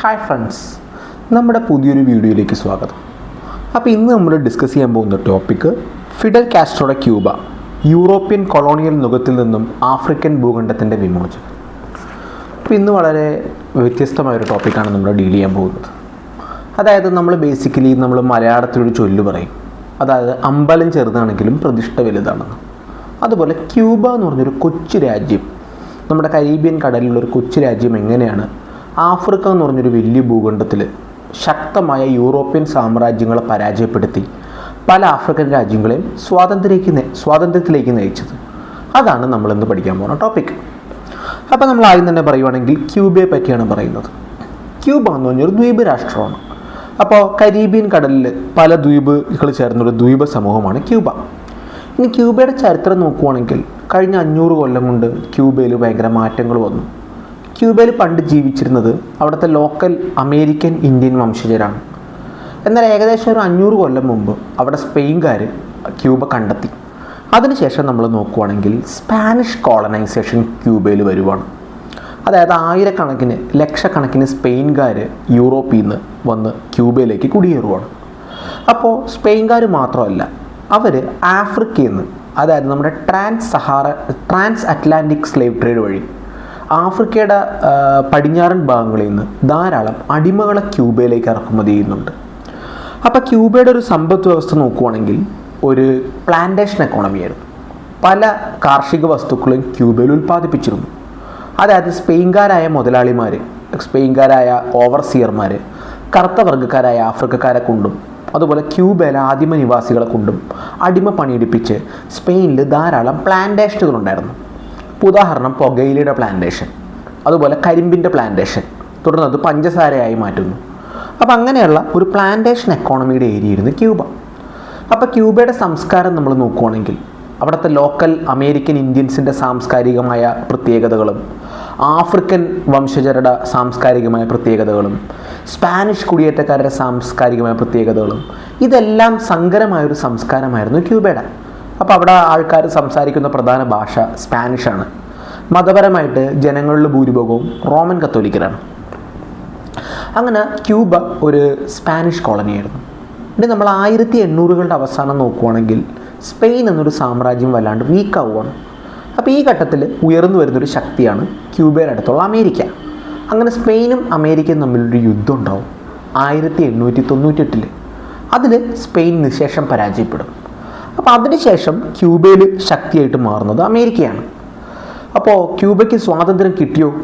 Hi friends നമ്മുടെ പുതിയൊരു വീഡിയോയിലേക്ക് സ്വാഗതം. അപ്പോൾ ഇന്ന് നമ്മൾ ഡിസ്കസ് ചെയ്യാൻ പോകുന്ന ടോപ്പിക്ക് ഫിഡൽ കാസ്ട്രോയുടെ ക്യൂബ യൂറോപ്യൻ കൊളോണിയൽ നുഖത്തിൽ നിന്നും ആഫ്രിക്കൻ ഭൂഖണ്ഡത്തിന്റെ വിമോചനം. അപ്പോൾ ഇന്ന് വളരെ വ്യത്യസ്തമായൊരു ടോപ്പിക്കാണ് നമ്മൾ ഡീൽ ചെയ്യാൻ പോകുന്നത്. അതായത് നമ്മൾ ബേസിക്കലി നമ്മൾ മലയാളത്തിലൊരു ചൊല്ല് പറയും. അതായത് അമ്പലം ചെറുതാണെങ്കിലും പ്രതിഷ്ഠ വലുതാണെന്ന്. അതുപോലെ ക്യൂബ എന്ന് പറഞ്ഞൊരു കൊച്ചു രാജ്യം. നമ്മുടെ കരീബിയൻ കടലിലുള്ള ഒരു കൊച്ചു രാജ്യം എങ്ങനെയാണ് ആഫ്രിക്ക എന്ന് പറഞ്ഞൊരു വലിയ ഭൂഖണ്ഡത്തിൽ ശക്തമായ യൂറോപ്യൻ സാമ്രാജ്യങ്ങളെ പരാജയപ്പെടുത്തി പല ആഫ്രിക്കൻ രാജ്യങ്ങളെയും സ്വാതന്ത്ര്യക്ക് നയി- സ്വാതന്ത്ര്യത്തിലേക്ക് നയിച്ചത്. അതാണ് നമ്മളിന്ന് പഠിക്കാൻ പോകുന്ന ടോപ്പിക് അപ്പോൾ നമ്മൾ ആദ്യം തന്നെ പറയുവാണെങ്കിൽ ക്യൂബയെ പറ്റിയാണ് പറയുന്നത്. ക്യൂബ എന്ന് പറഞ്ഞൊരു ദ്വീപ് രാഷ്ട്രമാണ്. അപ്പോൾ കരീബിയൻ കടലിൽ പല ദ്വീപുകൾ ചേർന്നൊരു ദ്വീപ സമൂഹമാണ് ക്യൂബ. ഇനി ക്യൂബയുടെ ചരിത്രം നോക്കുവാണെങ്കിൽ കഴിഞ്ഞ അഞ്ഞൂറ് കൊല്ലം കൊണ്ട് ക്യൂബയിൽ ഭയങ്കര മാറ്റങ്ങൾ വന്നു. ക്യൂബയിൽ പണ്ട് ജീവിച്ചിരുന്നത് അവിടുത്തെ ലോക്കൽ അമേരിക്കൻ ഇന്ത്യൻ വംശജരാണ്. എന്നാൽ ഏകദേശം ഒരു അഞ്ഞൂറ് കൊല്ലം മുമ്പ് അവിടെ സ്പെയിൻകാർ ക്യൂബ കണ്ടെത്തി. അതിനുശേഷം നമ്മൾ നോക്കുവാണെങ്കിൽ സ്പാനിഷ് കോളനൈസേഷൻ ക്യൂബയിൽ വരുവാണ്. അതായത് ആയിരക്കണക്കിന് ലക്ഷക്കണക്കിന് സ്പെയിൻകാർ യൂറോപ്പിൽ നിന്ന് വന്ന് ക്യൂബയിലേക്ക് കുടിയേറുവാണ്. അപ്പോൾ സ്പെയിൻകാർ മാത്രമല്ല അവർ ആഫ്രിക്കയിൽ നിന്ന് അതായത് നമ്മുടെ trans Sahara trans Atlantic slave trade വഴി ആഫ്രിക്കയുടെ പടിഞ്ഞാറൻ ഭാഗങ്ങളിൽ നിന്ന് ധാരാളം അടിമകളെ ക്യൂബയിലേക്ക് ഇറക്കുമതി ചെയ്യുന്നുണ്ട്. അപ്പോൾ ക്യൂബയുടെ ഒരു സമ്പദ് വ്യവസ്ഥ നോക്കുവാണെങ്കിൽ ഒരു പ്ലാന്റേഷൻ എക്കോണമി ആയിരുന്നു. പല കാർഷിക വസ്തുക്കളും ക്യൂബയിൽ ഉൽപ്പാദിപ്പിച്ചിരുന്നു. അതായത് സ്പെയിൻകാരായ മുതലാളിമാർ സ്പെയിൻകാരായ ഓവർസിയർമാർ കറുത്ത വർഗക്കാരായ ആഫ്രിക്കക്കാരെ കൊണ്ടും അതുപോലെ ക്യൂബയിലെ ആദിമ നിവാസികളെ കൊണ്ടും അടിമ പണിയെടുപ്പിച്ച് സ്പെയിനിൽ ധാരാളം പ്ലാന്റേഷനുകളുണ്ടായിരുന്നു ഇപ്പോൾ ഉദാഹരണം പുകയിലയുടെ പ്ലാന്റേഷൻ അതുപോലെ കരിമ്പിന്റെ പ്ലാന്റേഷൻ തുടർന്ന് അത് പഞ്ചസാരയായി മാറ്റുന്നു. അപ്പോൾ അങ്ങനെയുള്ള ഒരു പ്ലാന്റേഷൻ എക്കോണമിയുടെ ഏരിയയായിരുന്നു ക്യൂബ. അപ്പോൾ ക്യൂബയുടെ സംസ്കാരം നമ്മൾ നോക്കുവാണെങ്കിൽ അവിടുത്തെ ലോക്കൽ അമേരിക്കൻ ഇന്ത്യൻസിന്റെ സാംസ്കാരികമായ പ്രത്യേകതകളും ആഫ്രിക്കൻ വംശജരുടെ സാംസ്കാരികമായ പ്രത്യേകതകളും സ്പാനിഷ് കുടിയേറ്റക്കാരുടെ സാംസ്കാരികമായ പ്രത്യേകതകളും ഇതെല്ലാം സങ്കരമായൊരു സംസ്കാരമായിരുന്നു ക്യൂബയുടെ. അപ്പോൾ അവിടെ ആൾക്കാർ സംസാരിക്കുന്ന പ്രധാന ഭാഷ സ്പാനിഷാണ് മതപരമായിട്ട് ജനങ്ങളിൽ ഭൂരിഭാഗവും റോമൻ കത്തോലിക്കരാണ്. അങ്ങനെ ക്യൂബ ഒരു സ്പാനിഷ് കോളനിയായിരുന്നു ഇനി നമ്മൾ ആയിരത്തി എണ്ണൂറുകളുടെ അവസാനം നോക്കുവാണെങ്കിൽ സ്പെയിൻ എന്നൊരു സാമ്രാജ്യം വല്ലാണ്ട് വീക്കാവുകയാണ്. അപ്പോൾ ഈ ഘട്ടത്തിൽ ഉയർന്നു വരുന്നൊരു ശക്തിയാണ് ക്യൂബയുടെ അടുത്തുള്ള അമേരിക്ക. അങ്ങനെ സ്പെയിനും അമേരിക്കയും തമ്മിലൊരു യുദ്ധം ഉണ്ടാവും ആയിരത്തി എണ്ണൂറ്റി തൊണ്ണൂറ്റെട്ടിൽ അതിൽ സ്പെയിൻ നിശേഷം പരാജയപ്പെടും. അപ്പോൾ അതിനുശേഷം ക്യൂബയിൽ ശക്തിയായിട്ട് മാറുന്നത് അമേരിക്കയാണ്. അപ്പോൾ ക്യൂബയ്ക്ക് സ്വാതന്ത്ര്യം കിട്ടിയോ?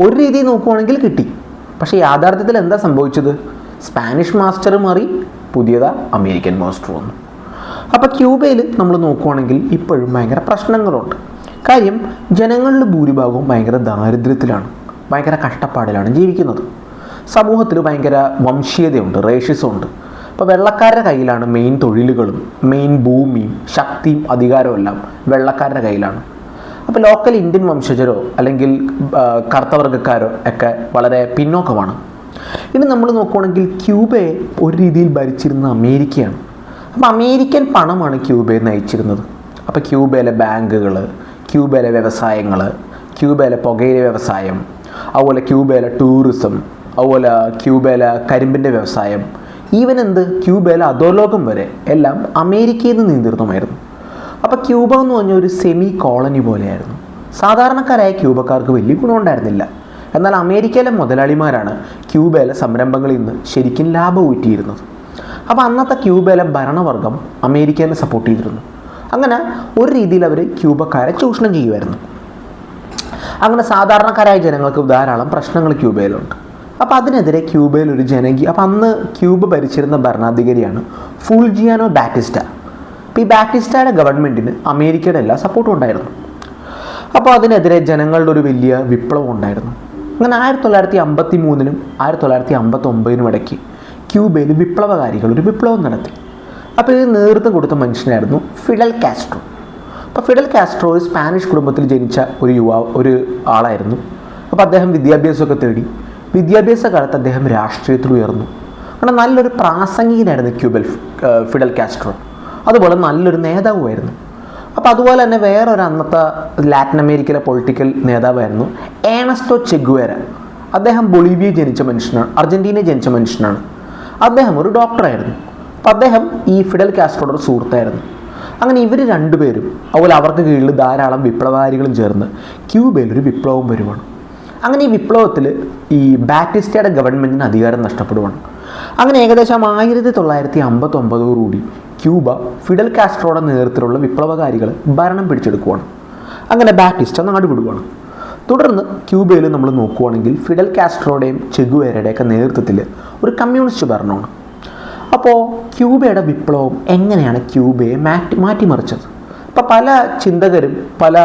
ഒരു രീതിയിൽ നോക്കുവാണെങ്കിൽ കിട്ടി. പക്ഷേ യാഥാർത്ഥ്യത്തിൽ എന്താ സംഭവിച്ചത്? സ്പാനിഷ് മാസ്റ്റർ മാറി പുതിയതാ അമേരിക്കൻ മാസ്റ്റർ വന്നു. അപ്പോൾ ക്യൂബയിൽ നമ്മൾ നോക്കുവാണെങ്കിൽ ഇപ്പോഴും ഭയങ്കര പ്രശ്നങ്ങളുണ്ട്. കാര്യം ജനങ്ങളിൽ ഭൂരിഭാഗവും ഭയങ്കര ദാരിദ്ര്യത്തിലാണ് ഭയങ്കര കഷ്ടപ്പാടിലാണ് ജീവിക്കുന്നത്. സമൂഹത്തിൽ ഭയങ്കര വംശീയതയുണ്ട് റേഷ്യസും ഉണ്ട്. അപ്പോൾ വെള്ളക്കാരുടെ കയ്യിലാണ് മെയിൻ തൊഴിലുകളും മെയിൻ ഭൂമിയും ശക്തിയും അധികാരവും എല്ലാം വെള്ളക്കാരുടെ കയ്യിലാണ്. അപ്പോൾ ലോക്കൽ ഇന്ത്യൻ വംശജരോ അല്ലെങ്കിൽ കറുത്തവർഗക്കാരോ ഒക്കെ വളരെ പിന്നോക്കമാണ്. ഇനി നമ്മൾ നോക്കുകയാണെങ്കിൽ ക്യൂബയെ ഒരു രീതിയിൽ ഭരിച്ചിരുന്ന അമേരിക്കയാണ്. അപ്പോൾ അമേരിക്കൻ പണമാണ് ക്യൂബയെ നയിച്ചിരുന്നത്. അപ്പോൾ ക്യൂബയിലെ ബാങ്കുകൾ ക്യൂബയിലെ വ്യവസായങ്ങൾ ക്യൂബയിലെ പുകയില വ്യവസായം അതുപോലെ ക്യൂബയിലെ ടൂറിസം അതുപോലെ ക്യൂബയിലെ കരിമ്പിന്റെ വ്യവസായം ഈവൻ എന്ത് ക്യൂബയിലെ അധോലോകം വരെ എല്ലാം അമേരിക്കയിൽ നിന്ന് നിയന്ത്രിതമായിരുന്നു. അപ്പോൾ ക്യൂബ എന്ന് പറഞ്ഞ ഒരു സെമി കോളനി പോലെയായിരുന്നു. സാധാരണക്കാരായ ക്യൂബക്കാർക്ക് വലിയ ഗുണമുണ്ടായിരുന്നില്ല എന്നാൽ അമേരിക്കയിലെ മുതലാളിമാരാണ് ക്യൂബയിലെ സംരംഭങ്ങളിൽ നിന്ന് ശരിക്കും ലാഭം ഊറ്റിയിരുന്നത്. അപ്പോൾ അന്നത്തെ ക്യൂബയിലെ ഭരണവർഗം അമേരിക്കനെ സപ്പോർട്ട് ചെയ്തിരുന്നു. അങ്ങനെ ഒരു രീതിയിൽ അവർ ക്യൂബക്കാരെ ചൂഷണം ചെയ്യുമായിരുന്നു. അങ്ങനെ സാധാരണക്കാരായ ജനങ്ങൾക്ക് ധാരാളം പ്രശ്നങ്ങൾ ക്യൂബയിലുണ്ട്. അപ്പോൾ അതിനെതിരെ ക്യൂബയിൽ ഒരു ജനകീയ അപ്പോൾ അന്ന് ക്യൂബ ഭരിച്ചിരുന്ന ഭരണാധികാരിയാണ് ഫുൾജിയാനോ ബാറ്റിസ്റ്റ. അപ്പോൾ ഈ ബാറ്റിസ്റ്റയുടെ ഗവൺമെന്റിന് അമേരിക്കയുടെ എല്ലാ സപ്പോർട്ടും ഉണ്ടായിരുന്നു. അപ്പോൾ അതിനെതിരെ ജനങ്ങളുടെ ഒരു വലിയ വിപ്ലവം ഉണ്ടായിരുന്നു. അങ്ങനെ ആയിരത്തി തൊള്ളായിരത്തി അമ്പത്തി മൂന്നിനും ആയിരത്തി തൊള്ളായിരത്തി അമ്പത്തി ഒമ്പതിനും ഇടയ്ക്ക് ക്യൂബയിൽ വിപ്ലവകാരികൾ ഒരു വിപ്ലവം നടത്തി. അപ്പോൾ ഇത് നേതൃത്വം കൊടുത്ത മനുഷ്യനായിരുന്നു ഫിഡൽ കാസ്ട്രോ. അപ്പോൾ ഫിഡൽ കാസ്ട്രോ ഒരു സ്പാനിഷ് കുടുംബത്തിൽ ജനിച്ച ഒരു യുവാ ഒരു ആളായിരുന്നു. അപ്പോൾ അദ്ദേഹം വിദ്യാഭ്യാസമൊക്കെ തേടി വിദ്യാഭ്യാസ കാലത്ത് അദ്ദേഹം രാഷ്ട്രീയത്തിൽ ഉയർന്നു അങ്ങനെ നല്ലൊരു പ്രാസംഗികനായിരുന്നു ക്യൂബൽ ഫിഡൽ കാസ്ട്രോ. അതുപോലെ നല്ലൊരു നേതാവുമായിരുന്നു. അപ്പോൾ അതുപോലെ തന്നെ വേറൊരു അന്നത്തെ ലാറ്റിൻ അമേരിക്കയിലെ പൊളിറ്റിക്കൽ നേതാവായിരുന്നു ഏണസ്റ്റോ ചെഗുവേര. അദ്ദേഹം ബൊളീവിയ ജനിച്ച മനുഷ്യനാണ് അർജന്റീനയിൽ ജനിച്ച മനുഷ്യനാണ്. അദ്ദേഹം ഒരു ഡോക്ടറായിരുന്നു അപ്പം അദ്ദേഹം ഈ ഫിഡൽ കാസ്ട്രോയുടെ സുഹൃത്തായിരുന്നു. അങ്ങനെ ഇവർ രണ്ടുപേരും അതുപോലെ അവർക്ക് കീഴിൽ ധാരാളം വിപ്ലവകാരികളും ചേർന്ന് ക്യൂബയിൽ ഒരു വിപ്ലവം വരുവാണ്. അങ്ങനെ ഈ വിപ്ലവത്തിൽ ഈ ബാറ്റിസ്റ്റയുടെ ഗവൺമെന്റിന് അധികാരം നഷ്ടപ്പെടുവാണ്. അങ്ങനെ ഏകദേശം ആയിരത്തി തൊള്ളായിരത്തി അമ്പത്തൊമ്പതോടുകൂടി ക്യൂബ ഫിഡൽ കാസ്ട്രോയുടെ നേതൃത്വത്തിലുള്ള വിപ്ലവകാരികൾ ഭരണം പിടിച്ചെടുക്കുവാണ്. അങ്ങനെ ബാറ്റിസ്റ്റ നാടുവിടുവാണ് തുടർന്ന് ക്യൂബയിൽ നമ്മൾ നോക്കുവാണെങ്കിൽ ഫിഡൽ കാസ്ട്രോയുടെയും ചെഗുവേരയുടെയൊക്കെ നേതൃത്വത്തിൽ ഒരു കമ്മ്യൂണിസ്റ്റ് ഭരണമാണ്. അപ്പോൾ ക്യൂബയുടെ വിപ്ലവം എങ്ങനെയാണ് ക്യൂബയെ മാറ്റി മാറ്റിമറിച്ചത്? ഇപ്പോൾ പല ചിന്തകരും പല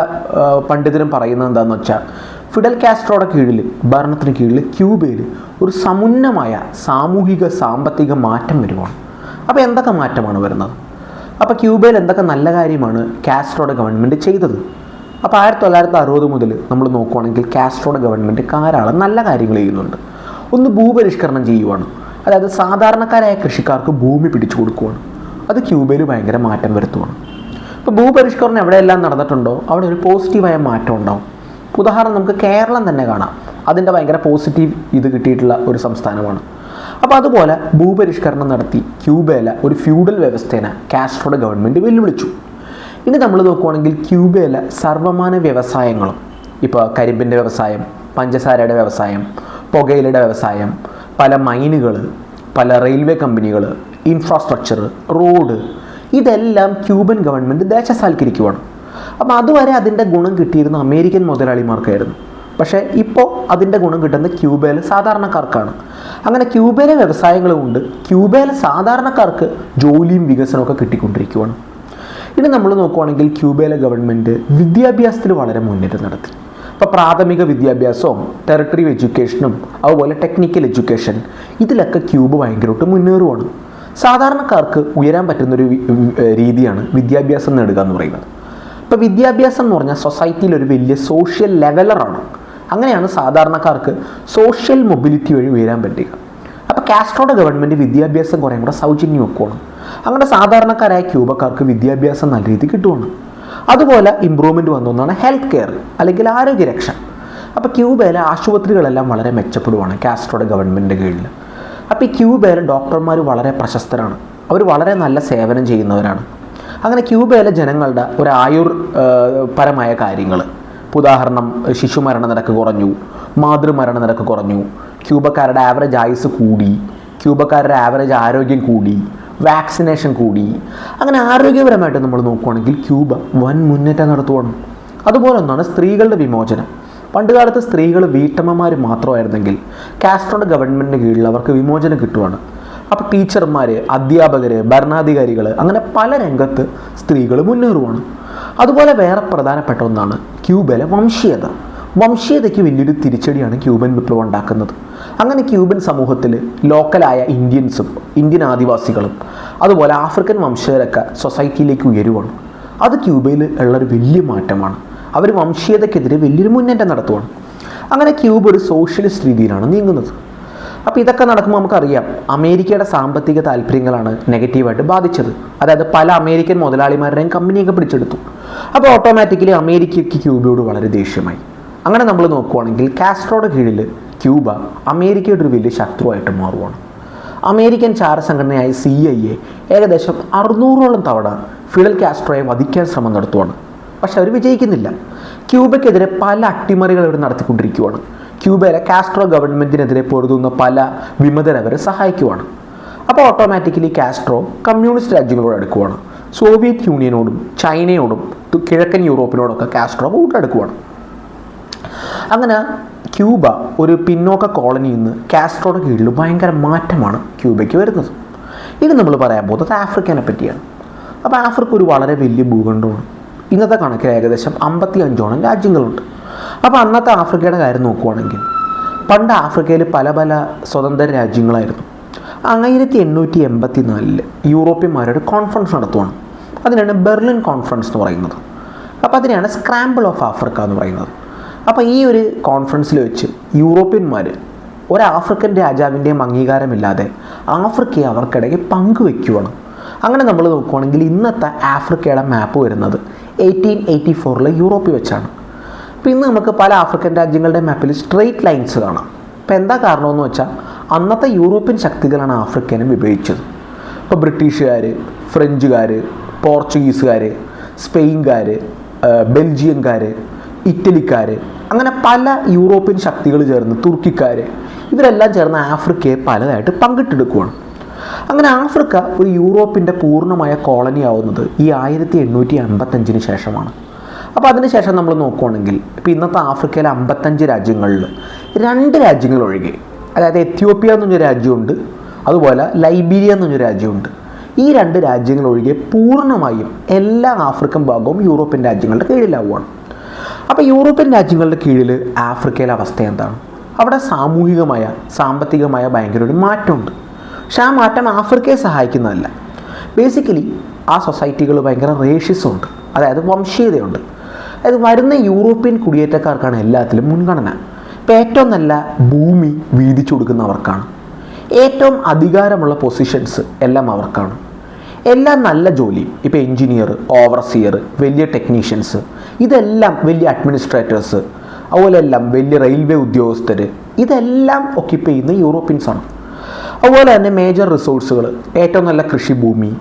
പണ്ഡിതരും പറയുന്നത് എന്താണെന്ന് വെച്ചാൽ ഫിഡൽ കാസ്ട്രോയുടെ കീഴിൽ ഭരണത്തിന് കീഴിൽ ക്യൂബയിൽ ഒരു സമുന്നമായ സാമൂഹിക സാമ്പത്തിക മാറ്റം വരുവാണ്. അപ്പോൾ എന്തൊക്കെ മാറ്റമാണ് വരുന്നത്? അപ്പോൾ ക്യൂബയിൽ എന്തൊക്കെ നല്ല കാര്യമാണ് കാസ്ട്രോയുടെ ഗവൺമെന്റ് ചെയ്തത്? അപ്പോൾ ആയിരത്തി തൊള്ളായിരത്തി അറുപത് മുതൽ നമ്മൾ നോക്കുവാണെങ്കിൽ കാസ്ട്രോയുടെ ഗവൺമെന്റ് ധാരാളം നല്ല കാര്യങ്ങൾ ചെയ്യുന്നുണ്ട്. ഒന്ന് ഭൂപരിഷ്കരണം ചെയ്യുവാണ്. അതായത് സാധാരണക്കാരായ കൃഷിക്കാർക്ക് ഭൂമി പിടിച്ചു കൊടുക്കുവാണ്. അത് ക്യൂബയിൽ ഭയങ്കര മാറ്റം വരുത്തുവാണ്. ഇപ്പോൾ ഭൂപരിഷ്കരണം എവിടെയെല്ലാം നടന്നിട്ടുണ്ടോ അവിടെ ഒരു പോസിറ്റീവായ മാറ്റം ഉണ്ടാവും. ഉദാഹരണം നമുക്ക് കേരളം തന്നെ കാണാം. അതിന്റെ ഭയങ്കര പോസിറ്റീവ് ഇത് കിട്ടിയിട്ടുള്ള ഒരു സംസ്ഥാനമാണ്. അപ്പോൾ അതുപോലെ ഭൂപരിഷ്കരണം നടത്തി ക്യൂബയിലെ ഒരു ഫ്യൂഡൽ വ്യവസ്ഥേനെ കാസ്ട്രോയുടെ ഗവൺമെന്റ് വെല്ലുവിളിച്ചു. ഇനി നമ്മൾ നോക്കുവാണെങ്കിൽ ക്യൂബയിലെ സർവമാന വ്യവസായങ്ങളും ഇപ്പോൾ കരിമ്പിന്റെ വ്യവസായം പഞ്ചസാരയുടെ വ്യവസായം പുകയിലയുടെ വ്യവസായം പല മൈനുകൾ പല റെയിൽവേ കമ്പനികൾ ഇൻഫ്രാസ്ട്രക്ചർ റോഡ് ഇതെല്ലാം ക്യൂബൻ ഗവൺമെന്റ് ദേശസാൽക്കരിക്കുവാണ്. അപ്പോൾ അതുവരെ അതിന്റെ ഗുണം കിട്ടിയിരുന്ന അമേരിക്കൻ മുതലാളിമാർക്കായിരുന്നു. പക്ഷേ ഇപ്പോൾ അതിന്റെ ഗുണം കിട്ടുന്നത് ക്യൂബയിലെ സാധാരണക്കാർക്കാണ്. അങ്ങനെ ക്യൂബയിലെ വ്യവസായങ്ങളുമുണ്ട് ക്യൂബയിലെ സാധാരണക്കാർക്ക് ജോലിയും വികസനമൊക്കെ കിട്ടിക്കൊണ്ടിരിക്കുകയാണ് ഇനി നമ്മൾ നോക്കുവാണെങ്കിൽ ക്യൂബയിലെ ഗവൺമെന്റ് വിദ്യാഭ്യാസത്തിൽ വളരെ മുന്നേറ്റം നടത്തി. ഇപ്പോൾ പ്രാഥമിക വിദ്യാഭ്യാസവും ടെറിട്ടറി എഡ്യൂക്കേഷനും അതുപോലെ ടെക്നിക്കൽ എഡ്യൂക്കേഷൻ ഇതിലൊക്കെ ക്യൂബ് ഭയങ്കരമായിട്ട് മുന്നേറുവാണ്. സാധാരണക്കാർക്ക് ഉയരാൻ പറ്റുന്നൊരു രീതിയാണ് വിദ്യാഭ്യാസം നേടുക എന്ന് പറയുന്നത്. ഇപ്പോൾ വിദ്യാഭ്യാസം എന്ന് പറഞ്ഞാൽ സൊസൈറ്റിയിൽ ഒരു വലിയ സോഷ്യൽ ലെവലറാണ് അങ്ങനെയാണ് സാധാരണക്കാർക്ക് സോഷ്യൽ മൊബിലിറ്റി വഴി ഉയരാൻ പറ്റുക. അപ്പോൾ കാസ്ട്രോയുടെ ഗവൺമെന്റ് വിദ്യാഭ്യാസം കുറേ കൂടെ സൗജന്യമാക്കുവാണ് അങ്ങനെ സാധാരണക്കാരായ ക്യൂബക്കാർക്ക് വിദ്യാഭ്യാസം നല്ല രീതിയിൽ കിട്ടുവാണ്. അതുപോലെ ഇമ്പ്രൂവ്മെന്റ് വന്ന ഒന്നാണ് ഹെൽത്ത് കെയർ അല്ലെങ്കിൽ ആരോഗ്യരക്ഷ. അപ്പോൾ ക്യൂബയിലെ ആശുപത്രികളെല്ലാം വളരെ മെച്ചപ്പെടുവാണ് കാസ്ട്രോയുടെ ഗവൺമെന്റിന്റെ കീഴിൽ. അപ്പോൾ ഈ ക്യൂബയിലെ ഡോക്ടർമാർ വളരെ പ്രശസ്തരാണ്. അവർ വളരെ നല്ല സേവനം ചെയ്യുന്നവരാണ്. അങ്ങനെ ക്യൂബയിലെ ജനങ്ങളുടെ ഒരു ആയുർ പരമായ കാര്യങ്ങൾ ഉദാഹരണം ശിശുമരണ നിരക്ക് കുറഞ്ഞു മാതൃമരണ നിരക്ക് കുറഞ്ഞു ക്യൂബക്കാരുടെ ആവറേജ് ആയുസ് കൂടി ക്യൂബക്കാരുടെ ആവറേജ് ആരോഗ്യം കൂടി വാക്സിനേഷൻ കൂടി. അങ്ങനെ ആരോഗ്യപരമായിട്ട് നമ്മൾ നോക്കുവാണെങ്കിൽ ക്യൂബ വൻ മുന്നേറ്റം നടത്തുവാണ്. അതുപോലെ ഒന്നാണ് സ്ത്രീകളുടെ വിമോചനം. പണ്ടുകാലത്ത് സ്ത്രീകൾ വീട്ടമ്മമാർ മാത്രമായിരുന്നെങ്കിൽ കാസ്ട്രോയുടെ ഗവൺമെന്റിന് കീഴിൽ അവർക്ക് വിമോചനം കിട്ടുവാണ്. അപ്പോൾ ടീച്ചർമാർ അധ്യാപകർ ഭരണാധികാരികൾ അങ്ങനെ പല രംഗത്ത് സ്ത്രീകൾ മുന്നേറുവാണ്. അതുപോലെ വേറെ പ്രധാനപ്പെട്ട ഒന്നാണ് ക്യൂബയിലെ വംശീയത. വംശീയതയ്ക്ക് വലിയൊരു തിരിച്ചടിയാണ് ക്യൂബൻ വിപ്ലവം ഉണ്ടാക്കുന്നത്. അങ്ങനെ ക്യൂബൻ സമൂഹത്തിൽ ലോക്കലായ ഇന്ത്യൻസും ഇന്ത്യൻ ആദിവാസികളും അതുപോലെ ആഫ്രിക്കൻ വംശജരൊക്കെ സൊസൈറ്റിയിലേക്ക് ഉയരുവാണ്. അത് ക്യൂബയിൽ ഉള്ളൊരു വലിയ മാറ്റമാണ്. അവർ വംശീയതയ്ക്കെതിരെ വലിയൊരു മുന്നേറ്റം നടത്തുവാണ്. അങ്ങനെ ക്യൂബ് ഒരു സോഷ്യലിസ്റ്റ് രീതിയിലാണ് നീങ്ങുന്നത്. അപ്പോൾ ഇതൊക്കെ നടക്കുമ്പോൾ നമുക്കറിയാം അമേരിക്കയുടെ സാമ്പത്തിക താല്പര്യങ്ങളാണ് നെഗറ്റീവായിട്ട് ബാധിച്ചത്. അതായത് പല അമേരിക്കൻ മുതലാളിമാരുടെയും കമ്പനിയൊക്കെ പിടിച്ചെടുത്തു. അപ്പോൾ ഓട്ടോമാറ്റിക്കലി അമേരിക്കയ്ക്ക് ക്യൂബയോട് വളരെ ദേഷ്യമായി. അങ്ങനെ നമ്മൾ നോക്കുവാണെങ്കിൽ കാസ്ട്രോയുടെ കീഴിൽ ക്യൂബ അമേരിക്കയുടെ ഒരു വലിയ ശത്രുവായിട്ട് മാറുവാണ്. അമേരിക്കൻ ചാരസംഘടനയായ സി ഐ എ ഏകദേശം അറുന്നൂറോളം തവണ ഫിഡൽ കാസ്ട്രോയെ വധിക്കാൻ ശ്രമം നടത്തുവാണ്. പക്ഷെ അവർ വിജയിക്കുന്നില്ല. ക്യൂബയ്ക്കെതിരെ പല അട്ടിമറികൾ അവർ നടത്തിക്കൊണ്ടിരിക്കുവാണ്. ക്യൂബയിലെ കാസ്ട്രോ ഗവൺമെന്റിനെതിരെ പൊരുതുന്ന പല വിമതരവരെ സഹായിക്കുവാണ്. അപ്പോൾ ഓട്ടോമാറ്റിക്കലി കാസ്ട്രോ കമ്മ്യൂണിസ്റ്റ് രാജ്യങ്ങളോട് അടുക്കുവാണ്. സോവിയറ്റ് യൂണിയനോടും ചൈനയോടും കിഴക്കൻ യൂറോപ്പിനോടൊക്കെ കാസ്ട്രോ കൂട്ടെടുക്കുവാണ്. അങ്ങനെ ക്യൂബ ഒരു പിന്നോക്ക കോളനിയിൽ നിന്ന് കാസ്ട്രോയുടെ കീഴിൽ ഭയങ്കര മാറ്റമാണ് ക്യൂബയ്ക്ക് വരുന്നത്. ഇനി നമ്മൾ പറയാൻ പോകുന്നത് ആഫ്രിക്കനെ പറ്റിയാണ്. അപ്പോൾ ആഫ്രിക്ക ഒരു വളരെ വലിയ ഭൂഖണ്ഡമാണ്. ഇന്നത്തെ കണക്കിൽ ഏകദേശം അമ്പത്തി അഞ്ചോളം രാജ്യങ്ങളുണ്ട്. അപ്പോൾ അന്നത്തെ ആഫ്രിക്കയുടെ കാര്യം നോക്കുവാണെങ്കിൽ പണ്ട് ആഫ്രിക്കയിൽ പല പല സ്വതന്ത്ര രാജ്യങ്ങളായിരുന്നു. ആയിരത്തി എണ്ണൂറ്റി എൺപത്തി നാലിൽ യൂറോപ്യന്മാരുടെ കോൺഫറൻസ് നടത്തുവാണ്. അതിനാണ് ബെർലിൻ കോൺഫറൻസ് എന്ന് പറയുന്നത്. അപ്പോൾ അതിനെയാണ് സ്ക്രാമ്പിൾ ഓഫ് ആഫ്രിക്ക എന്ന് പറയുന്നത്. അപ്പോൾ ഈ ഒരു കോൺഫറൻസിൽ വെച്ച് യൂറോപ്യന്മാർ ഒരു ആഫ്രിക്കൻ രാജാവിന്റെയും അംഗീകാരമില്ലാതെ ആഫ്രിക്കയെ അവർക്കിടയിൽ പങ്കുവെക്കുവാണ്. അങ്ങനെ നമ്മൾ നോക്കുവാണെങ്കിൽ ഇന്നത്തെ ആഫ്രിക്കയുടെ മാപ്പ് വരുന്നത് എയ്റ്റീൻ എയ്റ്റി ഫോറിലെ യൂറോപ്പിൽ വെച്ചാണ്. അപ്പോൾ ഇന്ന് നമുക്ക് പല ആഫ്രിക്കൻ രാജ്യങ്ങളുടെ മാപ്പിൽ സ്ട്രെയിറ്റ് ലൈൻസ് കാണാം. അപ്പോൾ എന്താ കാരണമെന്ന് വെച്ചാൽ അന്നത്തെ യൂറോപ്യൻ ശക്തികളാണ് ആഫ്രിക്കനെ വിഭജിച്ചത്. ഇപ്പോൾ ബ്രിട്ടീഷുകാർ ഫ്രഞ്ചുകാർ പോർച്ചുഗീസുകാർ സ്പെയിൻകാർ ബെൽജിയംകാർ ഇറ്റലിക്കാർ അങ്ങനെ പല യൂറോപ്യൻ ശക്തികൾ ചേർന്ന് തുർക്കിക്കാർ ഇവരെല്ലാം ചേർന്ന് ആഫ്രിക്കയെ പലതായിട്ട് പങ്കിട്ടെടുക്കുകയാണ് അങ്ങനെ ആഫ്രിക്ക ഒരു യൂറോപ്പിന്റെ പൂർണമായ കോളനി ആവുന്നത് ഈ ആയിരത്തി എണ്ണൂറ്റി അൻപത്തഞ്ചിന് ശേഷമാണ്. അപ്പോൾ അതിനുശേഷം നമ്മൾ നോക്കുവാണെങ്കിൽ ഇപ്പോൾ ഇന്നത്തെ ആഫ്രിക്കയിലെ അമ്പത്തഞ്ച് രാജ്യങ്ങളിൽ രണ്ട് രാജ്യങ്ങൾ ഒഴികെ അതായത് എത്യോപ്യ എന്ന് പറഞ്ഞ രാജ്യമുണ്ട് അതുപോലെ ലൈബീരിയ എന്ന് പറഞ്ഞ രാജ്യമുണ്ട്. ഈ രണ്ട് രാജ്യങ്ങൾ ഒഴികെ പൂർണമായും എല്ലാ ആഫ്രിക്കൻ ഭാഗവും യൂറോപ്യൻ രാജ്യങ്ങളുടെ കീഴിലാവുകയാണ്. അപ്പോൾ യൂറോപ്യൻ രാജ്യങ്ങളുടെ കീഴിൽ ആഫ്രിക്കയിലെ അവസ്ഥ എന്താണ്? അവിടെ സാമൂഹികമായ സാമ്പത്തികമായ ഭയങ്കര ഒരു മാറ്റമുണ്ട്. പക്ഷെ ആ മാറ്റം ആഫ്രിക്കയെ സഹായിക്കുന്നതല്ല. ബേസിക്കലി ആ സൊസൈറ്റികൾ ഭയങ്കര റേഷ്യസുണ്ട് അതായത് വംശീയതയുണ്ട്. അതായത് വരുന്ന യൂറോപ്യൻ കുടിയേറ്റക്കാർക്കാണ് എല്ലാത്തിലും മുൻഗണന. ഇപ്പം ഏറ്റവും നല്ല ഭൂമി വീതിച്ചു കൊടുക്കുന്നവർക്കാണ്. ഏറ്റവും അധികാരമുള്ള പൊസിഷൻസ് എല്ലാം അവർക്കാണ്. എല്ലാം നല്ല ജോലി. ഇപ്പോൾ എഞ്ചിനീയർ ഓവർസിയർ വലിയ ടെക്നീഷ്യൻസ് ഇതെല്ലാം വലിയ അഡ്മിനിസ്ട്രേറ്റേഴ്സ് അതുപോലെ എല്ലാം വലിയ റെയിൽവേ ഉദ്യോഗസ്ഥർ ഇതെല്ലാം ഒക്കിപ്പ് ചെയ്യുന്ന യൂറോപ്യൻസാണ് അതുപോലെ തന്നെ മേജർ റിസോഴ്സുകൾ ഏറ്റവും നല്ല കൃഷിഭൂമി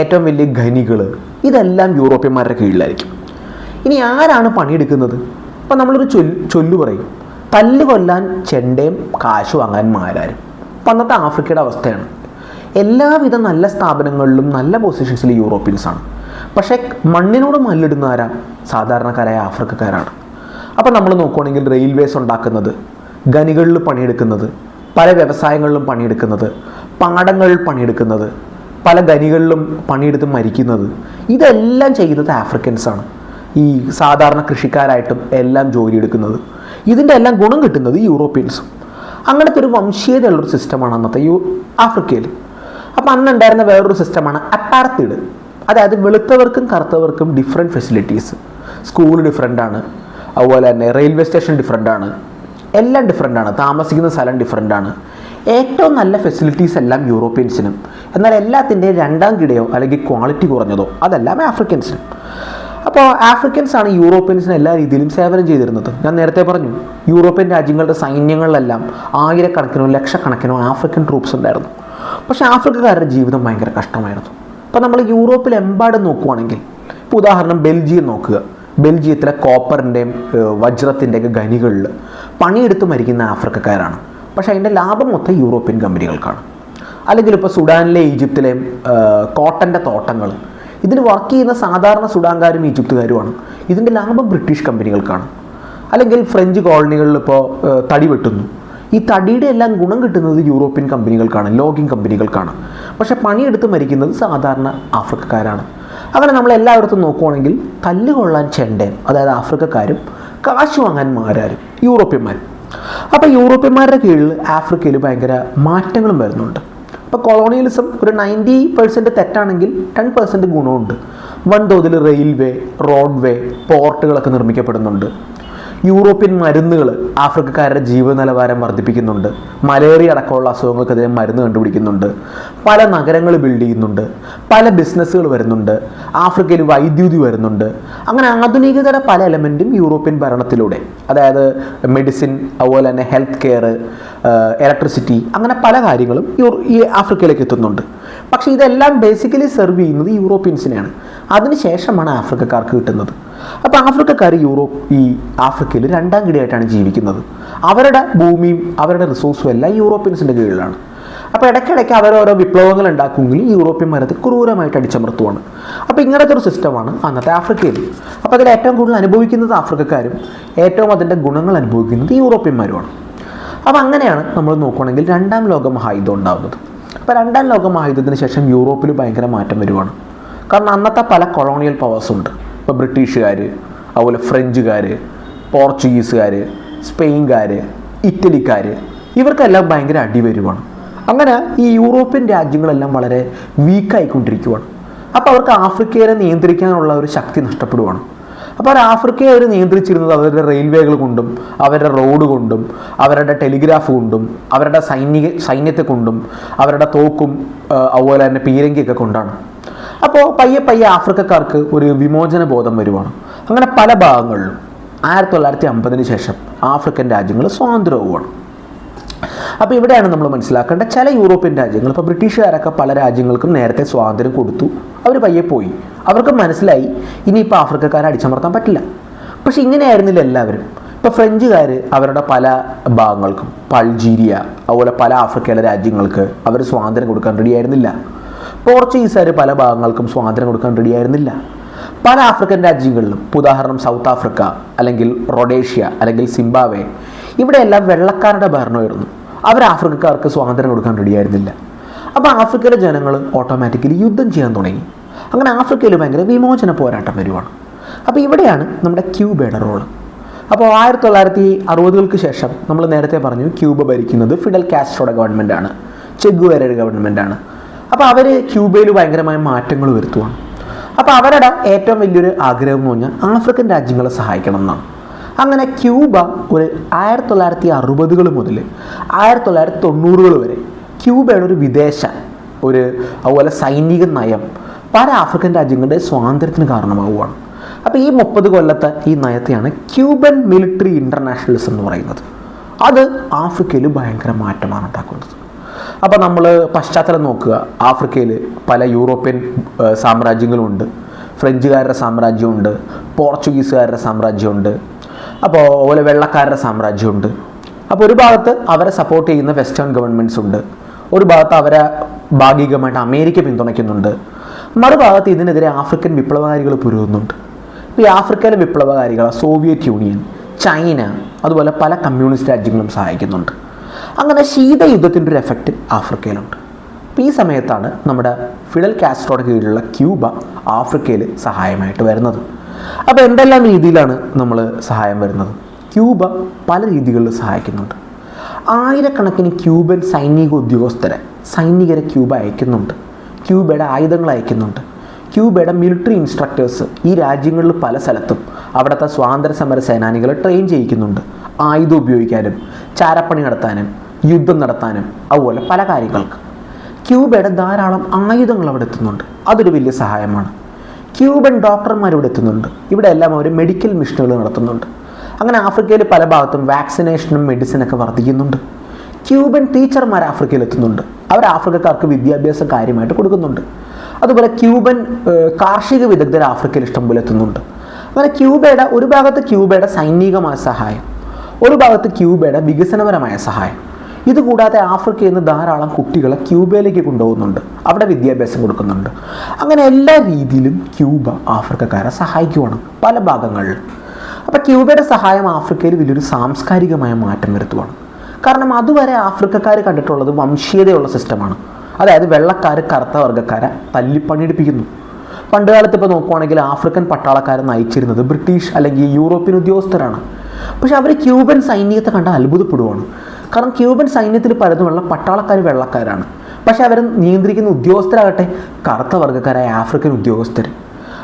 ഏറ്റവും വലിയ ഖനികൾ ഇതെല്ലാം യൂറോപ്യന്മാരുടെ കീഴിലായിരിക്കും. ഇനി ആരാണ് പണിയെടുക്കുന്നത്? ഇപ്പം നമ്മളൊരു ചൊല്ല് ചൊല്ലു പറയും. തല്ല് കൊല്ലാൻ ചെണ്ടയും കാശ് വാങ്ങാൻ മാരാരും. അപ്പം അന്നത്തെ ആഫ്രിക്കയുടെ അവസ്ഥയാണ്. എല്ലാവിധ നല്ല സ്ഥാപനങ്ങളിലും നല്ല പൊസിഷൻസിൽ യൂറോപ്യൻസാണ്. പക്ഷേ മണ്ണിനോട് മല്ലിടുന്ന ആരാ സാധാരണക്കാരായ ആഫ്രിക്കക്കാരാണ്. അപ്പോൾ നമ്മൾ നോക്കുവാണെങ്കിൽ റെയിൽവേസ് ഉണ്ടാക്കുന്നത് ഖനികളിൽ പണിയെടുക്കുന്നത് പല വ്യവസായങ്ങളിലും പണിയെടുക്കുന്നത് പാടങ്ങളിൽ പണിയെടുക്കുന്നത് പല ഖനികളിലും പണിയെടുത്ത് മരിക്കുന്നത് ഇതെല്ലാം ചെയ്യുന്നത് ആഫ്രിക്കൻസാണ്. ഈ സാധാരണ കൃഷിക്കാരായിട്ടും എല്ലാം ജോലി എടുക്കുന്നത് ഇതിന്റെ എല്ലാം ഗുണം കിട്ടുന്നത് യൂറോപ്യൻസും. അങ്ങനത്തെ ഒരു വംശീയതയുള്ളൊരു സിസ്റ്റമാണ് അന്നത്തെ യു ആഫ്രിക്കയിൽ. അപ്പം അന്നുണ്ടായിരുന്ന വേറൊരു സിസ്റ്റമാണ് അപ്പാർത്തിഡ് അതായത് വെളുത്തവർക്കും കറുത്തവർക്കും ഡിഫറെന്റ് ഫെസിലിറ്റീസ് സ്കൂൾ ഡിഫറെന്റ് ആണ്. അതുപോലെ തന്നെ റെയിൽവേ സ്റ്റേഷൻ ഡിഫറെന്റ് ആണ്. എല്ലാം ഡിഫറെന്റ് ആണ്. താമസിക്കുന്ന സ്ഥലം ഡിഫറെന്റ് ആണ്. ഏറ്റവും നല്ല ഫെസിലിറ്റീസ് എല്ലാം യൂറോപ്യൻസിനും. എന്നാൽ എല്ലാത്തിന്റെയും രണ്ടാം കിടയോ അല്ലെങ്കിൽ ക്വാളിറ്റി കുറഞ്ഞതോ? അതെല്ലാം ആഫ്രിക്കൻസിനും. അപ്പോൾ ആഫ്രിക്കൻസ് ആണ് യൂറോപ്യൻസിന് എല്ലാ രീതിയിലും സേവനം ചെയ്തിരുന്നത്. ഞാൻ നേരത്തെ പറഞ്ഞു യൂറോപ്യൻ രാജ്യങ്ങളുടെ സൈന്യങ്ങളിലെല്ലാം ആയിരക്കണക്കിനോ ലക്ഷക്കണക്കിനോ ആഫ്രിക്കൻ ട്രൂപ്സ് ഉണ്ടായിരുന്നു. പക്ഷേ ആഫ്രിക്കക്കാരുടെ ജീവിതം ഭയങ്കര കഷ്ടമായിരുന്നു. അപ്പോൾ നമ്മൾ യൂറോപ്പിലെമ്പാടും നോക്കുവാണെങ്കിൽ ഇപ്പോൾ ഉദാഹരണം ബെൽജിയം നോക്കുക. ബെൽജിയത്തിലെ കോപ്പറിന്റെയും വജ്രത്തിന്റെയൊക്കെ ഖനികളിൽ പണിയെടുത്ത് മരിക്കുന്ന ആഫ്രിക്കക്കാരാണ്. പക്ഷേ അതിന്റെ ലാഭം മൊത്തം യൂറോപ്യൻ കമ്പനികൾക്കാണ് അല്ലെങ്കിൽ ഇപ്പോൾ സുഡാനിലെ ഈജിപ്തിലെയും കോട്ടന്റെ തോട്ടങ്ങൾ ഇതിൽ വർക്ക് ചെയ്യുന്ന സാധാരണ സുഡാൻകാരും ഈജിപ്തുകാരുമാണ്. ഇതിന്റെ ലാഭം ബ്രിട്ടീഷ് കമ്പനികൾക്കാണ്. അല്ലെങ്കിൽ ഫ്രഞ്ച് കോളനികളിൽ ഇപ്പോൾ തടി വെട്ടുന്നു. ഈ തടിയുടെ എല്ലാം ഗുണം കിട്ടുന്നത് യൂറോപ്യൻ കമ്പനികൾക്കാണ് ലോഗിങ് കമ്പനികൾക്കാണ്. പക്ഷേ പണിയെടുത്ത് മരിക്കുന്നത് സാധാരണ ആഫ്രിക്കക്കാരാണ്. അങ്ങനെ നമ്മൾ എല്ലായിടത്തും നോക്കുവാണെങ്കിൽ തല്ല് കൊള്ളാൻ ചെണ്ടൻ അതായത് ആഫ്രിക്കക്കാരും കാശ് വാങ്ങാൻ മാരാരും യൂറോപ്യന്മാരും. അപ്പോൾ യൂറോപ്യന്മാരുടെ കീഴിൽ ആഫ്രിക്കയിൽ ഭയങ്കര മാറ്റങ്ങളും വരുന്നുണ്ട്. ഇപ്പോൾ കൊളോണിയലിസം ഒരു നയന്റി പെർസെന്റ് തെറ്റാണെങ്കിൽ ടെൻ പെർസെന്റ് ഗുണമുണ്ട്. വൻതോതിൽ റെയിൽവേ റോഡ്വേ പോർട്ടുകളൊക്കെ നിർമ്മിക്കപ്പെടുന്നുണ്ട്. യൂറോപ്യൻ മരുന്നുകൾ ആഫ്രിക്കക്കാരുടെ ജീവ നിലവാരം വർദ്ധിപ്പിക്കുന്നുണ്ട്. മലേറിയ അടക്കമുള്ള അസുഖങ്ങൾക്കെതിരെ മരുന്ന് കണ്ടുപിടിക്കുന്നുണ്ട്. പല നഗരങ്ങൾ ബിൽഡ് ചെയ്യുന്നുണ്ട്. പല ബിസിനസ്സുകൾ വരുന്നുണ്ട്. ആഫ്രിക്കയിൽ വൈദ്യുതി വരുന്നുണ്ട്. അങ്ങനെ ആധുനികതയുടെ പല എലമെന്റും യൂറോപ്യൻ ഭരണത്തിലൂടെ. അതായത് മെഡിസിൻ അതുപോലെ തന്നെ ഹെൽത്ത് കെയർ ഇലക്ട്രിസിറ്റി അങ്ങനെ പല കാര്യങ്ങളും ഈ ആഫ്രിക്കയിലേക്ക് എത്തുന്നുണ്ട്. പക്ഷേ ഇതെല്ലാം ബേസിക്കലി സെർവ് ചെയ്യുന്നത് യൂറോപ്യൻസിനെയാണ്. അതിനുശേഷമാണ് ആഫ്രിക്കക്കാർക്ക് കിട്ടുന്നത്. അപ്പോൾ ആഫ്രിക്കക്കാർ യൂറോപ്പ് ഈ ആഫ്രിക്കയിൽ രണ്ടാം കിടയായിട്ടാണ് ജീവിക്കുന്നത്. അവരുടെ ഭൂമിയും അവരുടെ റിസോഴ്സും എല്ലാം യൂറോപ്യൻസിന്റെ കീഴിലാണ്. അപ്പോൾ ഇടയ്ക്കിടയ്ക്ക് അവരോരോ വിപ്ലവങ്ങൾ ഉണ്ടാക്കുമെങ്കിലും യൂറോപ്യന്മാരത് ക്രൂരമായിട്ട് അടിച്ചമർത്തുവാണ്. അപ്പോൾ ഇങ്ങനത്തെ ഒരു സിസ്റ്റമാണ് അന്നത്തെ ആഫ്രിക്കയിൽ. അപ്പോൾ അതിൽ ഏറ്റവും കൂടുതൽ അനുഭവിക്കുന്നത് ആഫ്രിക്കക്കാരും ഏറ്റവും അതിന്റെ ഗുണങ്ങൾ അനുഭവിക്കുന്നത് യൂറോപ്യന്മാരുമാണ്. അപ്പോൾ അങ്ങനെയാണ് നമ്മൾ നോക്കുകയാണെങ്കിൽ രണ്ടാം ലോക മഹായുദ്ധം ഉണ്ടാകുന്നത് അപ്പോൾ രണ്ടാം ലോക മഹായുദ്ധത്തിന് ശേഷം യൂറോപ്പിൽ ഭയങ്കര മാറ്റം വരുവാണ്. കാരണം അന്നത്തെ പല കൊളോണിയൽ പവേഴ്സ് ഉണ്ട്. ഇപ്പോൾ ബ്രിട്ടീഷുകാർ അതുപോലെ ഫ്രഞ്ചുകാർ പോർച്ചുഗീസുകാർ സ്പെയിൻകാർ ഇറ്റലിക്കാർ ഇവർക്കെല്ലാം ഭയങ്കര അടി വരുവാണ് അങ്ങനെ ഈ യൂറോപ്യൻ രാജ്യങ്ങളെല്ലാം വളരെ വീക്കായിക്കൊണ്ടിരിക്കുവാണ്. അപ്പോൾ അവർക്ക് ആഫ്രിക്കയെ നിയന്ത്രിക്കാനുള്ള ഒരു ശക്തി നഷ്ടപ്പെടുവാണ്. അപ്പോൾ അവർ ആഫ്രിക്കയെ അവർ നിയന്ത്രിച്ചിരുന്നത് അവരുടെ റെയിൽവേകൾ കൊണ്ടും അവരുടെ റോഡ് കൊണ്ടും അവരുടെ ടെലിഗ്രാഫ് കൊണ്ടും അവരുടെ സൈനിക സൈന്യത്തെ കൊണ്ടും അവരുടെ തോക്കും അതുപോലെ തന്നെ പീരങ്കിയൊക്കെ കൊണ്ടാണ്. അപ്പോൾ പയ്യെ പയ്യെ ആഫ്രിക്കക്കാർക്ക് ഒരു വിമോചന ബോധം വരുവാണ്. അങ്ങനെ പല ഭാഗങ്ങളിലും ആയിരത്തി തൊള്ളായിരത്തി അമ്പതിന് ശേഷം ആഫ്രിക്കൻ രാജ്യങ്ങൾ സ്വാതന്ത്ര്യവുമാണ്. അപ്പോൾ ഇവിടെയാണ് നമ്മൾ മനസ്സിലാക്കേണ്ട ചില യൂറോപ്യൻ രാജ്യങ്ങൾ ഇപ്പോൾ ബ്രിട്ടീഷുകാരൊക്കെ പല രാജ്യങ്ങൾക്കും നേരത്തെ സ്വാതന്ത്ര്യം കൊടുത്തു. അവർ പയ്യെ പോയി. അവർക്ക് മനസ്സിലായി ഇനിയിപ്പോൾ ആഫ്രിക്കക്കാരെ അടിച്ചമർത്താൻ പറ്റില്ല. പക്ഷെ ഇങ്ങനെയായിരുന്നില്ല എല്ലാവരും. ഇപ്പോൾ ഫ്രഞ്ചുകാർ അവരുടെ പല ഭാഗങ്ങൾക്കും ഇപ്പോൾ അൾജീരിയ അതുപോലെ പല ആഫ്രിക്കയിലെ രാജ്യങ്ങൾക്ക് അവർ സ്വാതന്ത്ര്യം കൊടുക്കാൻ റെഡിയായിരുന്നില്ല പോർച്ചുഗീസുകാർ പല ഭാഗങ്ങൾക്കും സ്വാതന്ത്ര്യം കൊടുക്കാൻ റെഡിയായിരുന്നില്ല. പല ആഫ്രിക്കൻ രാജ്യങ്ങളിലും ഉദാഹരണം സൗത്ത് ആഫ്രിക്ക അല്ലെങ്കിൽ റൊഡേഷ്യ അല്ലെങ്കിൽ സിംബാവെ ഇവിടെയെല്ലാം വെള്ളക്കാരുടെ ഭരണമായിരുന്നു. അവർ ആഫ്രിക്കക്കാർക്ക് സ്വാതന്ത്ര്യം കൊടുക്കാൻ റെഡിയായിരുന്നില്ല. അപ്പോൾ ആഫ്രിക്കയിലെ ജനങ്ങൾ ഓട്ടോമാറ്റിക്കലി യുദ്ധം ചെയ്യാൻ തുടങ്ങി. അങ്ങനെ ആഫ്രിക്കയിൽ ഭയങ്കര വിമോചന പോരാട്ടം വരുവാണ്. അപ്പോൾ ഇവിടെയാണ് നമ്മുടെ ക്യൂബയുടെ റോൾ അപ്പോൾ ആയിരത്തി തൊള്ളായിരത്തി അറുപതുകൾക്ക് ശേഷം നമ്മൾ നേരത്തെ പറഞ്ഞു ക്യൂബ ഭരിക്കുന്നത് ഫിഡൽ കാസ്ട്രോയുടെ ഗവൺമെന്റാണ് ചെഗുവേരയുടെ ഗവൺമെന്റാണ് അപ്പോൾ അവർ ക്യൂബയിൽ ഭയങ്കരമായ മാറ്റങ്ങൾ വരുത്തുവാണ്. അപ്പോൾ അവരുടെ ഏറ്റവും വലിയൊരു ആഗ്രഹം എന്ന് പറഞ്ഞാൽ ആഫ്രിക്കൻ രാജ്യങ്ങളെ സഹായിക്കണം എന്നാണ്. അങ്ങനെ ക്യൂബ ഒരു ആയിരത്തി തൊള്ളായിരത്തി അറുപതുകൾ മുതൽ ആയിരത്തി തൊള്ളായിരത്തി തൊണ്ണൂറുകൾ വരെ ക്യൂബയുടെ ഒരു വിദേശ ഒരു അതുപോലെ സൈനിക നയം പല ആഫ്രിക്കൻ രാജ്യങ്ങളുടെ സ്വാതന്ത്ര്യത്തിന് കാരണമാവുകയാണ് അപ്പോൾ ഈ മുപ്പത് കൊല്ലത്തെ ഈ നയത്തെയാണ് ക്യൂബൻ മിലിറ്ററി ഇന്റർനാഷണലിസം എന്ന് പറയുന്നത്. അത് ആഫ്രിക്കയിൽ ഭയങ്കര മാറ്റമാണ് ഉണ്ടാക്കുന്നത്. അപ്പോൾ നമ്മൾ പശ്ചാത്തലം നോക്കുക. ആഫ്രിക്കയിൽ പല യൂറോപ്യൻ സാമ്രാജ്യങ്ങളുമുണ്ട് ഫ്രഞ്ചുകാരുടെ സാമ്രാജ്യമുണ്ട്. പോർച്ചുഗീസുകാരുടെ സാമ്രാജ്യമുണ്ട്. അപ്പോൾ അതുപോലെ വെള്ളക്കാരുടെ സാമ്രാജ്യമുണ്ട്. അപ്പോൾ ഒരു ഭാഗത്ത് അവരെ സപ്പോർട്ട് ചെയ്യുന്ന വെസ്റ്റേൺ ഗവൺമെന്റ്സ് ഉണ്ട്. ഒരു ഭാഗത്ത് അവരെ ഭാഗികമായിട്ട് അമേരിക്ക പിന്തുണയ്ക്കുന്നുണ്ട്. മറുഭാഗത്ത് ഇതിനെതിരെ ആഫ്രിക്കൻ വിപ്ലവകാരികൾ പുരുകുന്നുണ്ട് ഇപ്പോൾ ഈ ആഫ്രിക്കയിലെ വിപ്ലവകാരികൾ സോവിയറ്റ് യൂണിയൻ ചൈന അതുപോലെ പല കമ്മ്യൂണിസ്റ്റ് രാജ്യങ്ങളും സഹായിക്കുന്നുണ്ട്. അങ്ങനെ ശീതയുദ്ധത്തിന്റെ ഒരു എഫക്റ്റ് ആഫ്രിക്കയിലുണ്ട്. ഈ സമയത്താണ് നമ്മുടെ ഫിഡൽ കാസ്ട്രോയുടെ കീഴിലുള്ള ക്യൂബ ആഫ്രിക്കയിൽ സഹായമായിട്ട് വരുന്നത്. അപ്പോൾ എന്തെല്ലാം രീതിയിലാണ് നമ്മൾ സഹായം വരുന്നത്? ക്യൂബ പല രീതികളിൽ സഹായിക്കുന്നുണ്ട്. ആയിരക്കണക്കിന് ക്യൂബൻ സൈനിക ഉദ്യോഗസ്ഥരെ സൈനികരെ ക്യൂബ അയക്കുന്നുണ്ട്. ക്യൂബയുടെ ആയുധങ്ങൾ അയക്കുന്നുണ്ട്. ക്യൂബയുടെ മിലിറ്ററി ഇൻസ്ട്രക്ടേഴ്സ് ഈ രാജ്യങ്ങളിൽ പല സ്ഥലത്തും അവിടുത്തെ സ്വാതന്ത്ര്യ സമര സേനാനികളെ ട്രെയിൻ ചെയ്യിക്കുന്നുണ്ട്. ആയുധം ഉപയോഗിക്കാനും ചാരപ്പണി നടത്താനും യുദ്ധം നടത്താനും അതുപോലെ പല കാര്യങ്ങൾക്ക്. ക്യൂബയുടെ ധാരാളം ആയുധങ്ങൾ അവിടെ എത്തുന്നുണ്ട്. അതൊരു വലിയ സഹായമാണ്. ക്യൂബൻ ഡോക്ടർമാർ ഇവിടെ എത്തുന്നുണ്ട്. ഇവിടെ എല്ലാം അവർ മെഡിക്കൽ മിഷനുകൾ നടത്തുന്നുണ്ട്. അങ്ങനെ ആഫ്രിക്കയിൽ പല ഭാഗത്തും വാക്സിനേഷനും മെഡിസിനൊക്കെ വർദ്ധിക്കുന്നുണ്ട്. ക്യൂബൻ ടീച്ചർമാർ ആഫ്രിക്കയിൽ എത്തുന്നുണ്ട്. അവർ ആഫ്രിക്കക്കാർക്ക് വിദ്യാഭ്യാസം കാര്യമായിട്ട് കൊടുക്കുന്നുണ്ട്. അതുപോലെ ക്യൂബൻ കാർഷിക വിദഗ്ധർ ആഫ്രിക്കയിൽ ഇഷ്ടംപോലെ എത്തുന്നുണ്ട്. അങ്ങനെ ക്യൂബയുടെ ഒരു ഭാഗത്ത് ക്യൂബയുടെ സൈനികമായ സഹായം ഒരു ഭാഗത്ത് ക്യൂബയുടെ വികസനപരമായ സഹായം. ഇതുകൂടാതെ ആഫ്രിക്കയിൽ നിന്ന് ധാരാളം കുട്ടികളെ ക്യൂബയിലേക്ക് കൊണ്ടുപോകുന്നുണ്ട്. അവിടെ വിദ്യാഭ്യാസം കൊടുക്കുന്നുണ്ട്. അങ്ങനെ എല്ലാ രീതിയിലും ക്യൂബ ആഫ്രിക്കക്കാരെ സഹായിക്കുവാണ് പല ഭാഗങ്ങളിൽ. അപ്പോൾ ക്യൂബയുടെ സഹായം ആഫ്രിക്കയിൽ വലിയൊരു സാംസ്കാരികമായ മാറ്റം വരുത്തുവാണ്. കാരണം അതുവരെ ആഫ്രിക്കക്കാർ കണ്ടിട്ടുള്ളത് വംശീയതയുള്ള സിസ്റ്റമാണ്. അതായത് വെള്ളക്കാർ കറുത്ത വർഗക്കാരെ തല്ലിപ്പണിയെടുപ്പിക്കുന്നു. പണ്ട് കാലത്ത് ഇപ്പോൾ നോക്കുവാണെങ്കിൽ ആഫ്രിക്കൻ പട്ടാളക്കാരെ നയിച്ചിരുന്നത് ബ്രിട്ടീഷ് അല്ലെങ്കിൽ യൂറോപ്യൻ ഉദ്യോഗസ്ഥരാണ്. പക്ഷെ അവർ ക്യൂബൻ സൈനികത്തെ കണ്ട് അത്ഭുതപ്പെടുവാണ്. കാരണം ക്യൂബൻ സൈന്യത്തിൽ പലതുമുള്ള പട്ടാളക്കാർ വെള്ളക്കാരാണ്. പക്ഷെ അവർ നിയന്ത്രിക്കുന്ന ഉദ്യോഗസ്ഥരാകട്ടെ കറുത്ത വർഗക്കാരായ ആഫ്രിക്കൻ ഉദ്യോഗസ്ഥർ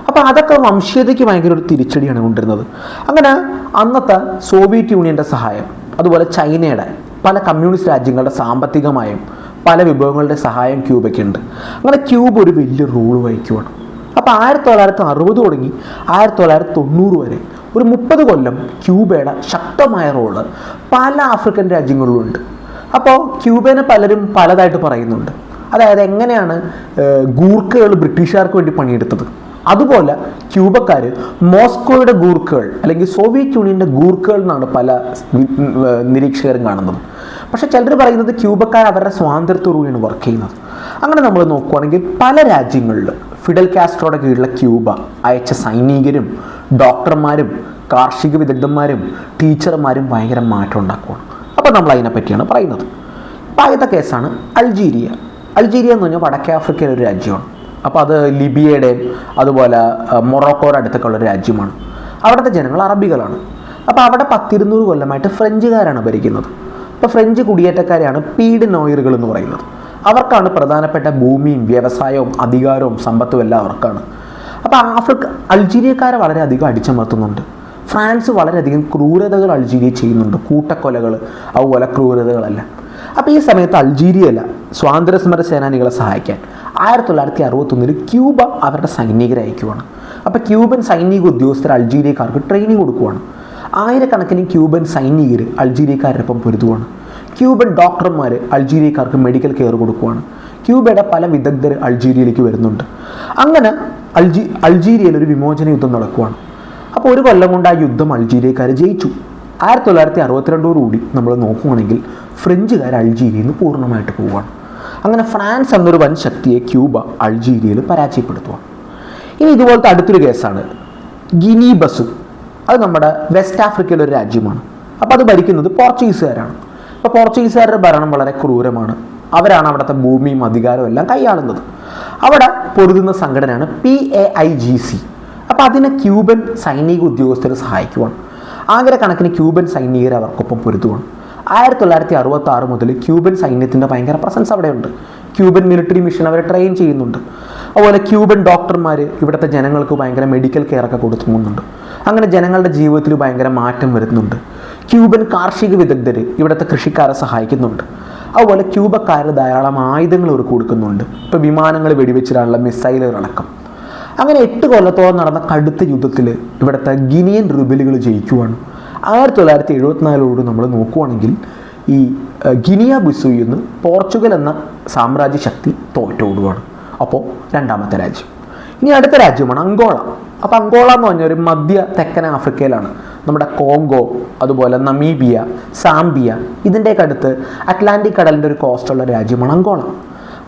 അപ്പോൾ അതൊക്കെ വംശീയതയ്ക്ക് ഭയങ്കര ഒരു തിരിച്ചടിയാണ് കൊണ്ടിരുന്നത് അങ്ങനെ അന്നത്തെ സോവിയറ്റ് യൂണിയന്റെ സഹായം അതുപോലെ ചൈനയുടെ പല കമ്മ്യൂണിസ്റ്റ് രാജ്യങ്ങളുടെ സാമ്പത്തികമായും പല വിഭവങ്ങളുടെ സഹായം ക്യൂബയ്ക്കുണ്ട്. അങ്ങനെ ക്യൂബ് ഒരു വലിയ റോൾ വഹിക്കുവാണ്. അപ്പോൾ ആയിരത്തി തൊള്ളായിരത്തി അറുപത് തുടങ്ങി ആയിരത്തി തൊള്ളായിരത്തി തൊണ്ണൂറ് വരെ ഒരു മുപ്പത് കൊല്ലം ക്യൂബയുടെ ശക്തമായ റോൾ പല ആഫ്രിക്കൻ രാജ്യങ്ങളിലുണ്ട്. അപ്പോൾ ക്യൂബേനെ പലരും പലതായിട്ട് പറയുന്നുണ്ട്. അതായത് എങ്ങനെയാണ് ഗൂർക്കകൾ ബ്രിട്ടീഷുകാർക്ക് വേണ്ടി പണിയെടുത്തത്? അതുപോലെ ക്യൂബക്കാർ മോസ്കോയുടെ ഗൂർക്കകൾ അല്ലെങ്കിൽ സോവിയറ്റ് യൂണിയന്റെ ഗൂർക്കകൾ എന്നാണ് പല നിരീക്ഷകരും കാണുന്നത്. പക്ഷേ ചിലർ പറയുന്നത് ക്യൂബക്കാർ അവരുടെ സ്വാതന്ത്ര്യത്തോടുകൂടിയാണ് വർക്ക് ചെയ്യുന്നത്. അങ്ങനെ നമ്മൾ നോക്കുവാണെങ്കിൽ പല രാജ്യങ്ങളിലും ഫിഡൽ കാസ്ട്രോയുടെ കീഴിലുള്ള ക്യൂബ അയച്ച സൈനികരും ഡോക്ടർമാരും കാർഷിക വിദഗ്ധന്മാരും ടീച്ചർമാരും ഭയങ്കര മാറ്റം ഉണ്ടാക്കുകയാണ് അപ്പോൾ നമ്മൾ അതിനെപ്പറ്റിയാണ് പറയുന്നത് ആദ്യത്തെ കേസാണ് അൾജീരിയ. അൾജീരിയ എന്ന് പറഞ്ഞാൽ വടക്കേ ആഫ്രിക്കയിലെ ഒരു രാജ്യമാണ്. അപ്പോൾ അത് ലിബിയയുടെയും അതുപോലെ മൊറോക്കോയുടെ അടുത്തൊക്കെ ഉള്ള ഒരു രാജ്യമാണ്. അവിടുത്തെ ജനങ്ങൾ അറബികളാണ്. അപ്പോൾ അവിടെ പത്തിരുന്നൂറ് കൊല്ലമായിട്ട് ഫ്രഞ്ചുകാരാണ് ഭരിക്കുന്നത്. അപ്പോൾ ഫ്രഞ്ച് കുടിയേറ്റക്കാരെയാണ് പീഡ് നോയറുകൾ എന്ന് പറയുന്നത്. അവർക്കാണ് പ്രധാനപ്പെട്ട ഭൂമിയും വ്യവസായവും അധികാരവും സമ്പത്തും എല്ലാം അവർക്കാണ്. അപ്പോൾ ആഫ്രിക്ക അൾജീരിയക്കാരെ വളരെയധികം അടിച്ചമർത്തുന്നുണ്ട്. ഫ്രാൻസ് വളരെയധികം ക്രൂരതകൾ അൾജീരിയ ചെയ്യുന്നുണ്ട്. കൂട്ടക്കൊലകൾ അതുപോലെ ക്രൂരതകളല്ല. അപ്പോൾ ഈ സമയത്ത് അൾജീരിയല്ല സ്വാതന്ത്ര്യ സമര സേനാനികളെ സഹായിക്കാൻ ആയിരത്തി തൊള്ളായിരത്തി അറുപത്തൊന്നിൽ ക്യൂബ അവരുടെ സൈനികരെ അയക്കുവാണ് അപ്പോൾ ക്യൂബൻ സൈനിക ഉദ്യോഗസ്ഥർ അൾജീരിയക്കാർക്ക് ട്രെയിനിങ് കൊടുക്കുവാണ്. ആയിരക്കണക്കിന് ക്യൂബൻ സൈനികർ അൾജീരിയക്കാരോടൊപ്പം പൊരുതുവാണ്. ക്യൂബൻ ഡോക്ടർമാർ അൾജീരിയക്കാർക്ക് മെഡിക്കൽ കെയർ കൊടുക്കുവാണ്. ക്യൂബയുടെ പല വിദഗ്ധർ അൾജീരിയയിലേക്ക് വരുന്നുണ്ട്. അങ്ങനെ അൾജി അൾജീരിയയിൽ ഒരു വിമോചന യുദ്ധം നടക്കുവാണ്. അപ്പോൾ ഒരു കൊല്ലം കൊണ്ട് ആ യുദ്ധം അൾജീരിയക്കാർ ജയിച്ചു. ആയിരത്തി തൊള്ളായിരത്തി അറുപത്തിരണ്ടോടുകൂടി നമ്മൾ നോക്കുകയാണെങ്കിൽ ഫ്രഞ്ചുകാർ അൾജീരിയയിൽ നിന്ന് പൂർണമായിട്ട് പോവുകയാണ്. അങ്ങനെ ഫ്രാൻസ് എന്നൊരു വൻ ശക്തിയെ ക്യൂബ അൾജീരിയയിൽ പരാജയപ്പെടുത്തുവാണ്. ഇനി ഇതുപോലത്തെ അടുത്തൊരു കേസാണ്. Guinea Bissau. അത് നമ്മുടെ വെസ്റ്റ് ആഫ്രിക്കയിലെ ഒരു രാജ്യമാണ്. അപ്പോൾ അത് ഭരിക്കുന്നത് പോർച്ചുഗീസുകാരാണ്. അപ്പോൾ പോർച്ചുഗീസുകാരുടെ ഭരണം വളരെ ക്രൂരമാണ്. അവരാണ് അവിടുത്തെ ഭൂമിയും അധികാരവും എല്ലാം കൈയാളുന്നത്. അവിടെ പൊരുതുന്ന സംഘടനയാണ് P A I G C അപ്പോൾ അതിനെ ക്യൂബൻ സൈനിക ഉദ്യോഗസ്ഥർ സഹായിക്കുവാണ്. ആയിരക്കണക്കിന് ക്യൂബൻ സൈനികർ അവർക്കൊപ്പം പൊരുതുവാണ്. ആയിരത്തി തൊള്ളായിരത്തി അറുപത്തി ആറ് മുതൽ ക്യൂബൻ സൈന്യത്തിന്റെ ഭയങ്കര പ്രസൻസ് അവിടെയുണ്ട്. ക്യൂബൻ മിലിറ്ററി മിഷൻ അവരെ ട്രെയിൻ ചെയ്യുന്നുണ്ട്. അതുപോലെ ക്യൂബൻ ഡോക്ടർമാർ ഇവിടുത്തെ ജനങ്ങൾക്ക് ഭയങ്കര മെഡിക്കൽ കെയർ ഒക്കെ കൊടുത്തു പോകുന്നുണ്ട്. അങ്ങനെ ജനങ്ങളുടെ ജീവിതത്തിൽ ഭയങ്കര മാറ്റം വരുന്നുണ്ട്. ക്യൂബൻ കാർഷിക വിദഗ്ധർ ഇവിടുത്തെ കൃഷിക്കാരെ സഹായിക്കുന്നുണ്ട്. അതുപോലെ ക്യൂബക്കാർ ധാരാളം ആയുധങ്ങൾ ഇവർക്ക് കൊടുക്കുന്നുണ്ട്. ഇപ്പോൾ വിമാനങ്ങൾ വെടിവെച്ചിടാനുള്ള മിസൈലുകളടക്കം അങ്ങനെ എട്ട് കൊല്ലത്തോളം നടന്ന കടുത്ത യുദ്ധത്തിൽ ഇവിടുത്തെ ഗിനിയൻ റിബലുകൾ ജയിക്കുവാണ്. ആയിരത്തി തൊള്ളായിരത്തി എഴുപത്തിനാലോട് നമ്മൾ നോക്കുവാണെങ്കിൽ ഈ ഗിനിയ ബിസുയിൽ നിന്ന് പോർച്ചുഗൽ എന്ന സാമ്രാജ്യ ശക്തി തോറ്റോടുകയാണ് അപ്പോൾ രണ്ടാമത്തെ രാജ്യം. ഇനി അടുത്ത രാജ്യമാണ് അങ്കോള അപ്പോൾ അങ്കോള എന്ന് പറഞ്ഞാൽ ഒരു മധ്യ തെക്കൻ ആഫ്രിക്കയിലാണ്. നമ്മുടെ കോങ്കോ അതുപോലെ നമീബിയ സാംബിയ ഇതിന്റെയൊക്കെ അടുത്ത് അറ്റ്ലാന്റിക് കടലിന്റെ ഒരു കോസ്റ്റുള്ള രാജ്യമാണ് അങ്കോള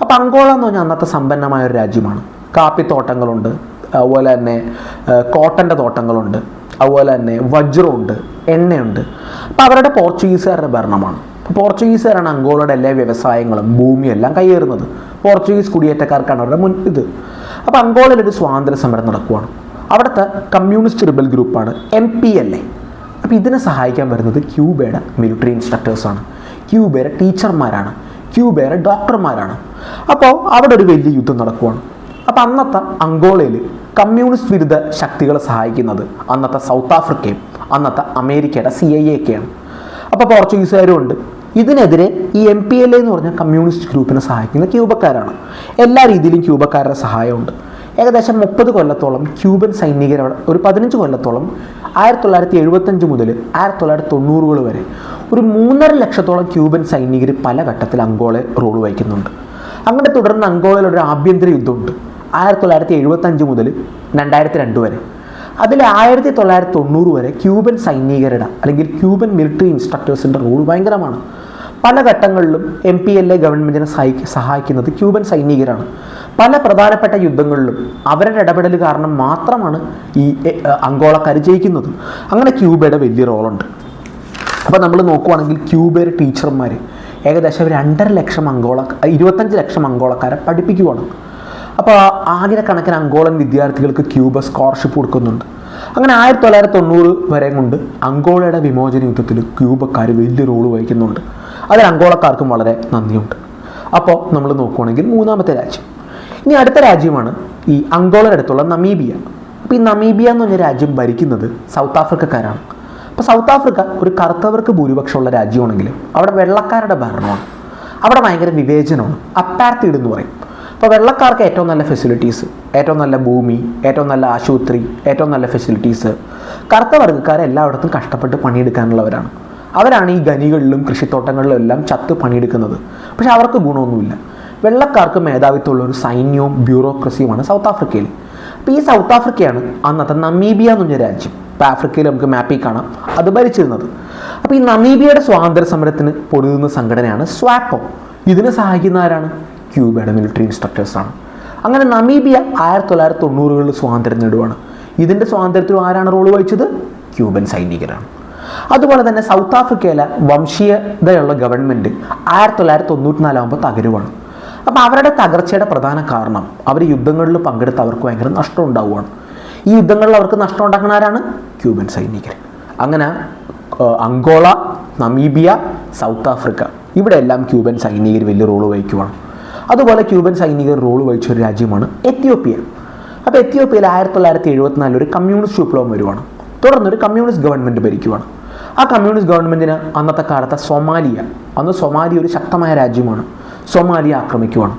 അപ്പോൾ അങ്കോള എന്ന് പറഞ്ഞാൽ അന്നത്തെ സമ്പന്നമായ ഒരു രാജ്യമാണ്. കാപ്പിത്തോട്ടങ്ങളുണ്ട് അതുപോലെ തന്നെ കോട്ടന്റെ തോട്ടങ്ങളുണ്ട് അതുപോലെ തന്നെ വജ്രമുണ്ട് എണ്ണയുണ്ട്. അപ്പോൾ അവരുടെ പോർച്ചുഗീസുകാരുടെ ഭരണമാണ്. പോർച്ചുഗീസുകാരാണ് അങ്കോളയുടെ എല്ലാ വ്യവസായങ്ങളും ഭൂമിയും എല്ലാം കയ്യേറുന്നത് പോർച്ചുഗീസ് കുടിയേറ്റക്കാർക്കാണ് അവരുടെ മുൻ ഇത്. അപ്പോൾ അങ്കോളയിൽ ഒരു സ്വാതന്ത്ര്യ സമരം നടക്കുവാണ്. അവിടുത്തെ കമ്മ്യൂണിസ്റ്റ് റിബൽ ഗ്രൂപ്പാണ് എം പി എൽ എ അപ്പോൾ ഇതിനെ സഹായിക്കാൻ വരുന്നത് ക്യൂബയുടെ മിലിറ്ററി ഇൻസ്ട്രക്ടേഴ്സാണ് ക്യൂബയുടെ ടീച്ചർമാരാണ് ക്യൂബയുടെ ഡോക്ടർമാരാണ് അപ്പോൾ അവിടെ ഒരു വലിയ യുദ്ധം നടക്കുവാണ്. അപ്പോൾ അന്നത്തെ അങ്കോളയിൽ കമ്മ്യൂണിസ്റ്റ് വിരുദ്ധ ശക്തികളെ സഹായിക്കുന്നത് അന്നത്തെ സൗത്ത് ആഫ്രിക്കയും അന്നത്തെ അമേരിക്കയുടെ സി ഐ ഒക്കെയാണ് അപ്പോൾ പോർച്ചുഗീസുകാരും ഉണ്ട് ഇതിനെതിരെ ഈ എം പി എൽ എന്ന് പറഞ്ഞ കമ്മ്യൂണിസ്റ്റ് ഗ്രൂപ്പിനെ സഹായിക്കുന്ന ക്യൂബക്കാരാണ്. എല്ലാ രീതിയിലും ക്യൂബക്കാരുടെ സഹായമുണ്ട്. ഏകദേശം മുപ്പത് കൊല്ലത്തോളം ക്യൂബൻ സൈനികർ ഒരു പതിനഞ്ച് കൊല്ലത്തോളം ആയിരത്തി തൊള്ളായിരത്തി എഴുപത്തഞ്ച് മുതൽ ആയിരത്തി തൊള്ളായിരത്തി തൊണ്ണൂറുകൾ വരെ ഒരു മൂന്നര ലക്ഷത്തോളം ക്യൂബൻ സൈനികർ പല ഘട്ടത്തിൽ അങ്കോളെ റോൾ വഹിക്കുന്നുണ്ട്. അങ്ങനെ തുടർന്ന് അങ്കോളയിൽ ഒരു ആഭ്യന്തര യുദ്ധമുണ്ട്. ആയിരത്തി തൊള്ളായിരത്തി എഴുപത്തഞ്ച് മുതൽ രണ്ടായിരത്തി രണ്ട് വരെ. അതിൽ ആയിരത്തി തൊള്ളായിരത്തി തൊണ്ണൂറ് വരെ ക്യൂബൻ സൈനികരുടെ അല്ലെങ്കിൽ ക്യൂബൻ മിലിറ്ററി ഇൻസ്ട്രക്ടേഴ്സിന്റെ റോൾ ഭയങ്കരമാണ്. പല ഘട്ടങ്ങളിലും എം പി എൽ എ ഗവൺമെന്റിനെ സഹായി സഹായിക്കുന്നത് ക്യൂബൻ സൈനികരാണ്. പല പ്രധാനപ്പെട്ട യുദ്ധങ്ങളിലും അവരുടെ ഇടപെടൽ കാരണം മാത്രമാണ് ഈ അങ്കോള അങ്കോളക്കാർ ജയിക്കുന്നത്. അങ്ങനെ ക്യൂബയുടെ വലിയ റോളുണ്ട്. അപ്പോൾ നമ്മൾ നോക്കുവാണെങ്കിൽ ക്യൂബയുടെ ടീച്ചർമാർ ഏകദേശം രണ്ടര ലക്ഷം അങ്കോള ഇരുപത്തഞ്ച് ലക്ഷം അങ്കോളക്കാരെ പഠിപ്പിക്കുവാണ്. അപ്പോൾ ആയിരക്കണക്കിന് അങ്കോളൻ വിദ്യാർത്ഥികൾക്ക് ക്യൂബ സ്കോളർഷിപ്പ് കൊടുക്കുന്നുണ്ട്. അങ്ങനെ ആയിരത്തി തൊള്ളായിരത്തി തൊണ്ണൂറ് വരെ കൊണ്ട് അങ്കോളയുടെ വിമോചന യുദ്ധത്തിൽ ക്യൂബക്കാർ വലിയ റോൾ വഹിക്കുന്നുണ്ട്. അതിൽ അങ്കോളക്കാർക്കും വളരെ നന്ദിയുണ്ട്. അപ്പോൾ നമ്മൾ നോക്കുവാണെങ്കിൽ മൂന്നാമത്തെ രാജ്യം. ഇനി അടുത്ത രാജ്യമാണ് ഈ അങ്കോളയുടെ അടുത്തുള്ള നമീബിയ. അപ്പോൾ ഈ നമീബിയ എന്ന് പറഞ്ഞ രാജ്യം ഭരിക്കുന്നത് സൗത്ത് ആഫ്രിക്കക്കാരാണ്. അപ്പോൾ സൗത്ത് ആഫ്രിക്ക ഒരു കറുത്തവർക്ക് ഭൂരിപക്ഷമുള്ള രാജ്യമാണെങ്കിലും അവിടെ വെള്ളക്കാരുടെ ഭരണമാണ്. അവിടെ ഭയങ്കര വിവേചനമാണ്. അപ്പാർത്തീഡ് എന്ന് പറയും. അപ്പോൾ വെള്ളക്കാർക്ക് ഏറ്റവും നല്ല ഫെസിലിറ്റീസ് ഏറ്റവും നല്ല ഭൂമി ഏറ്റവും നല്ല ആശുപത്രി ഏറ്റവും നല്ല ഫെസിലിറ്റീസ് കറുത്ത വർഗക്കാർ എല്ലായിടത്തും കഷ്ടപ്പെട്ട് പണിയെടുക്കാനുള്ളവരാണ്. അവരാണ് ഈ ഖനികളിലും കൃഷിത്തോട്ടങ്ങളിലും എല്ലാം ചത്ത് പണിയെടുക്കുന്നത്. പക്ഷെ അവർക്ക് ഗുണമൊന്നുമില്ല. വെള്ളക്കാർക്ക് മേധാവിത്വമുള്ള ഒരു സൈന്യവും ബ്യൂറോക്രസിയുമാണ് സൗത്ത് ആഫ്രിക്കയിൽ അപ്പോൾ ഈ സൗത്ത് ആഫ്രിക്കയാണ് അന്നത്തെ നമീബിയ എന്ന് പറഞ്ഞ രാജ്യം. ഇപ്പോൾ ആഫ്രിക്കയിൽ നമുക്ക് മാപ്പിൽ കാണാം. അത് ഭരിച്ചിരുന്നത്. അപ്പോൾ ഈ നമീബിയയുടെ സ്വാതന്ത്ര്യ സമരത്തിന് പൊരുതുന്ന സംഘടനയാണ് സ്വാപ്പോ ഇതിനെ സഹായിക്കുന്ന ആരാണ്? ക്യൂബയുടെ മിലിറ്ററി ഇൻസ്ട്രക്ടേഴ്സാണ് അങ്ങനെ നമീബിയ ആയിരത്തി തൊള്ളായിരത്തി തൊണ്ണൂറുകളിൽ സ്വാതന്ത്ര്യം നേടുവാണ്. ഇതിന്റെ സ്വാതന്ത്ര്യത്തിലും ആരാണ് റോൾ വഹിച്ചത്? ക്യൂബൻ സൈനികരാണ്. അതുപോലെ തന്നെ സൗത്ത് ആഫ്രിക്കയിലെ വംശീയതയുള്ള ഗവൺമെന്റ് ആയിരത്തി തൊള്ളായിരത്തി തൊണ്ണൂറ്റിനാലാകുമ്പോൾ തകരുവാണ്. അപ്പോൾ അവരുടെ തകർച്ചയുടെ പ്രധാന കാരണം അവർ യുദ്ധങ്ങളിൽ പങ്കെടുത്ത് അവർക്ക് ഭയങ്കര നഷ്ടം ഉണ്ടാവുകയാണ് ഈ യുദ്ധങ്ങളിൽ അവർക്ക് നഷ്ടം ഉണ്ടാക്കുന്ന ആരാണ്? ക്യൂബൻ സൈനികർ. അങ്ങനെ അങ്കോള നമീബിയ സൗത്ത് ആഫ്രിക്ക ഇവിടെയെല്ലാം ക്യൂബൻ സൈനികർ വലിയ റോൾ വഹിക്കുവാണ്. അതുപോലെ ക്യൂബൻ സൈനികർ റോൾ വഹിച്ച ഒരു രാജ്യമാണ് എത്യോപ്യ. അപ്പോൾ എത്യോപ്യയിൽ ആയിരത്തി തൊള്ളായിരത്തി എഴുപത്തിനാലിൽ ഒരു കമ്മ്യൂണിസ്റ്റ് വിപ്ലവം വരുവാണ്. തുടർന്ന് ഒരു കമ്മ്യൂണിസ്റ്റ് ഗവൺമെന്റ് ഭരിക്കുവാണ്. ആ കമ്മ്യൂണിസ്റ്റ് ഗവൺമെന്റിന് അന്നത്തെ കാലത്തെ സൊമാലിയ അന്ന് സൊമാലിയ ഒരു ശക്തമായ രാജ്യമാണ്. സൊമാലിയ ആക്രമിക്കുവാണ്.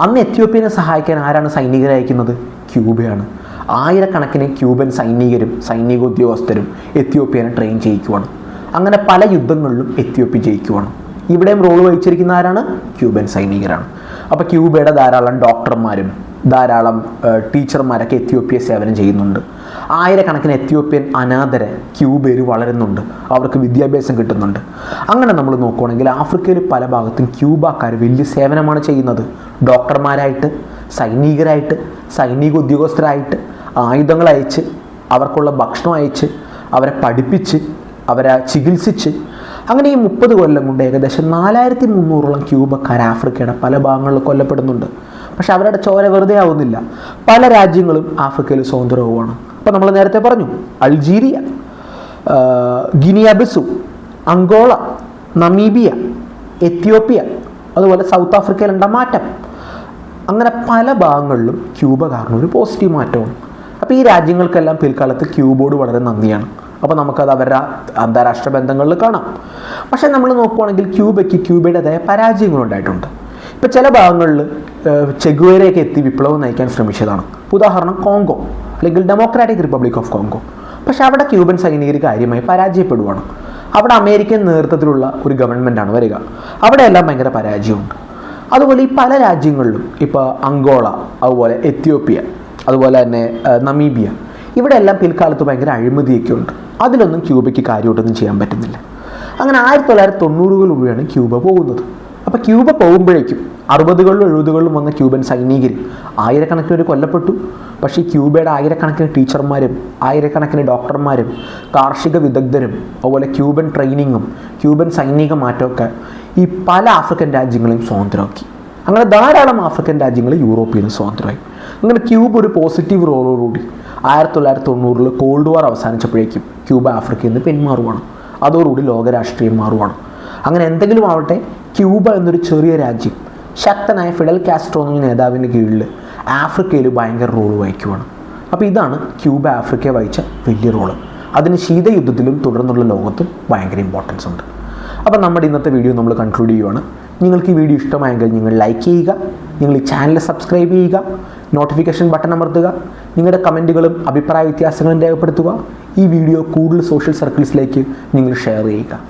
അന്ന് എത്യോപ്യനെ സഹായിക്കാൻ ആരാണ് സൈനികരെ അയക്കുന്നത്? ക്യൂബയാണ്. ആയിരക്കണക്കിന് ക്യൂബൻ സൈനികരും സൈനിക ഉദ്യോഗസ്ഥരും എത്യോപ്യനെ ട്രെയിൻ ചെയ്യിക്കുവാണ്. അങ്ങനെ പല യുദ്ധങ്ങളിലും എത്യോപ്യ ജയിക്കുവാണ്. ഇവിടെയും റോൾ വഹിച്ചിരിക്കുന്ന ആരാണ്? ക്യൂബൻ സൈനികരാണ്. അപ്പോൾ ക്യൂബയുടെ ധാരാളം ഡോക്ടർമാരും ധാരാളം ടീച്ചർമാരൊക്കെ എത്യോപ്യ സേവനം ചെയ്യുന്നുണ്ട്. ആയിരക്കണക്കിന് എത്യോപ്യൻ അനാഥരെ ക്യൂബയിൽ വളരുന്നുണ്ട്. അവർക്ക് വിദ്യാഭ്യാസം കിട്ടുന്നുണ്ട്. അങ്ങനെ നമ്മൾ നോക്കുകയാണെങ്കിൽ ആഫ്രിക്കയിൽ പല ഭാഗത്തും ക്യൂബക്കാർ വലിയ സേവനമാണ് ചെയ്യുന്നത്. ഡോക്ടർമാരായിട്ട് സൈനികരായിട്ട് സൈനിക ഉദ്യോഗസ്ഥരായിട്ട് ആയുധങ്ങൾ അയച്ച് അവർക്കുള്ള ഭക്ഷണം അയച്ച് അവരെ പഠിപ്പിച്ച് അവരെ ചികിത്സിച്ച് അങ്ങനെ ഈ മുപ്പത് കൊല്ലം കൊണ്ട് ഏകദേശം നാലായിരത്തി മുന്നൂറോളം ക്യൂബക്കാർ ആഫ്രിക്കയുടെ പല ഭാഗങ്ങളിൽ കൊല്ലപ്പെടുന്നുണ്ട്. പക്ഷെ അവരുടെ ചോര വെറുതെ ആവുന്നില്ല. പല രാജ്യങ്ങളും ആഫ്രിക്കയിൽ സ്വതന്ത്രവുമാണ് അപ്പോൾ നമ്മൾ നേരത്തെ പറഞ്ഞു Algeria Guinea Bissau Angola Namibia Ethiopia അതുപോലെ സൗത്ത് ആഫ്രിക്കയിലുണ്ട മാറ്റം. അങ്ങനെ പല ഭാഗങ്ങളിലും ക്യൂബ കാരണം ഒരു പോസിറ്റീവ് മാറ്റമാണ്. അപ്പോൾ ഈ രാജ്യങ്ങൾക്കെല്ലാം പിൽക്കാലത്ത് ക്യൂബോട് വളരെ നന്ദിയാണ്. അപ്പോൾ നമുക്കത് അവരുടെ അന്താരാഷ്ട്ര ബന്ധങ്ങളിൽ കാണാം. പക്ഷേ നമ്മൾ നോക്കുവാണെങ്കിൽ ക്യൂബയ്ക്ക് ക്യൂബയുടേതായ പരാജയങ്ങളുണ്ടായിട്ടുണ്ട്. ഇപ്പോൾ ചില ഭാഗങ്ങളിൽ ചെഗുവേരയൊക്കെ എത്തി വിപ്ലവം നയിക്കാൻ ശ്രമിച്ചതാണ്. ഉദാഹരണം കോങ്കോ അല്ലെങ്കിൽ ഡെമോക്രാറ്റിക് റിപ്പബ്ലിക് ഓഫ് കോങ്കോ പക്ഷേ അവിടെ ക്യൂബൻ സൈനികർ കാര്യമായി പരാജയപ്പെടുവാണ്. അവിടെ അമേരിക്കൻ നേതൃത്വത്തിലുള്ള ഒരു ഗവൺമെന്റാണ് വരിക. അവിടെയെല്ലാം ഭയങ്കര പരാജയമുണ്ട്. അതുപോലെ ഈ പല രാജ്യങ്ങളിലും ഇപ്പോൾ അങ്കോള അതുപോലെ എത്യോപ്യ അതുപോലെ തന്നെ ആ, നമീബിയ ഇവിടെയെല്ലാം പിൽക്കാലത്ത് ഭയങ്കര അഴിമതിയൊക്കെ ഉണ്ട് അതിലൊന്നും ക്യൂബയ്ക്ക് കാര്യമായിട്ടൊന്നും ചെയ്യാൻ പറ്റുന്നില്ല. അങ്ങനെ ആയിരത്തി തൊള്ളായിരത്തി തൊണ്ണൂറുകളിലൂടെയാണ് ക്യൂബ പോകുന്നത്. അപ്പോൾ ക്യൂബ പോകുമ്പോഴേക്കും അറുപതുകളിലും എഴുപതുകളിലും വന്ന ക്യൂബൻ സൈനികർ ആയിരക്കണക്കിന് ഒരു കൊല്ലപ്പെട്ടു. പക്ഷേ ക്യൂബയുടെ ആയിരക്കണക്കിന് ടീച്ചർമാരും ആയിരക്കണക്കിന് ഡോക്ടർമാരും കാർഷിക വിദഗ്ധരും അതുപോലെ ക്യൂബൻ ട്രെയിനിങ്ങും ക്യൂബൻ സൈനിക മാറ്റമൊക്കെ ഈ പല ആഫ്രിക്കൻ രാജ്യങ്ങളെയും സ്വാതന്ത്ര്യമാക്കി അങ്ങനെ ധാരാളം ആഫ്രിക്കൻ രാജ്യങ്ങൾ യൂറോപ്പിൽ നിന്ന് സ്വാതന്ത്ര്യമായി അങ്ങനെ ക്യൂബ് ഒരു പോസിറ്റീവ് റോളോടുകൂടി ആയിരത്തി തൊള്ളായിരത്തി തൊണ്ണൂറിൽ കോൾഡ് വാർ അവസാനിച്ചപ്പോഴേക്കും ക്യൂബ ആഫ്രിക്കയിൽ നിന്ന് പിന്മാറുവാണ്. അതോടുകൂടി ലോകരാഷ്ട്രീയം മാറുവാണ്. അങ്ങനെ എന്തെങ്കിലും ആവട്ടെ ക്യൂബ എന്നൊരു ചെറിയ രാജ്യം ശക്തനായ ഫിഡൽ കാസ്ട്രോ എന്ന നേതാവിന്റെ കീഴിൽ ആഫ്രിക്കയിൽ ഭയങ്കര റോൾ വഹിക്കുവാണ്. അപ്പോൾ ഇതാണ് ക്യൂബ ആഫ്രിക്ക വഹിച്ച വലിയ റോൾ അതിന് ശീതയുദ്ധത്തിലും തുടർന്നുള്ള ലോകത്തും ഭയങ്കര ഇമ്പോർട്ടൻസ് ഉണ്ട്. അപ്പോൾ നമ്മുടെ ഇന്നത്തെ വീഡിയോ നമ്മൾ കൺക്ലൂഡ് ചെയ്യുവാണ്. നിങ്ങൾക്ക് ഈ വീഡിയോ ഇഷ്ടമായെങ്കിൽ നിങ്ങൾ ലൈക്ക് ചെയ്യുക നിങ്ങൾ ഈ ചാനൽ സബ്സ്ക്രൈബ് ചെയ്യുക നോട്ടിഫിക്കേഷൻ ബട്ടൺ അമർത്തുക നിങ്ങളുടെ കമന്റുകളും അഭിപ്രായ വ്യത്യാസങ്ങളും രേഖപ്പെടുത്തുക ഈ വീഡിയോ കൂടുതൽ സോഷ്യൽ സർക്കിൾസിലേക്ക് നിങ്ങൾ ഷെയർ ചെയ്യുക.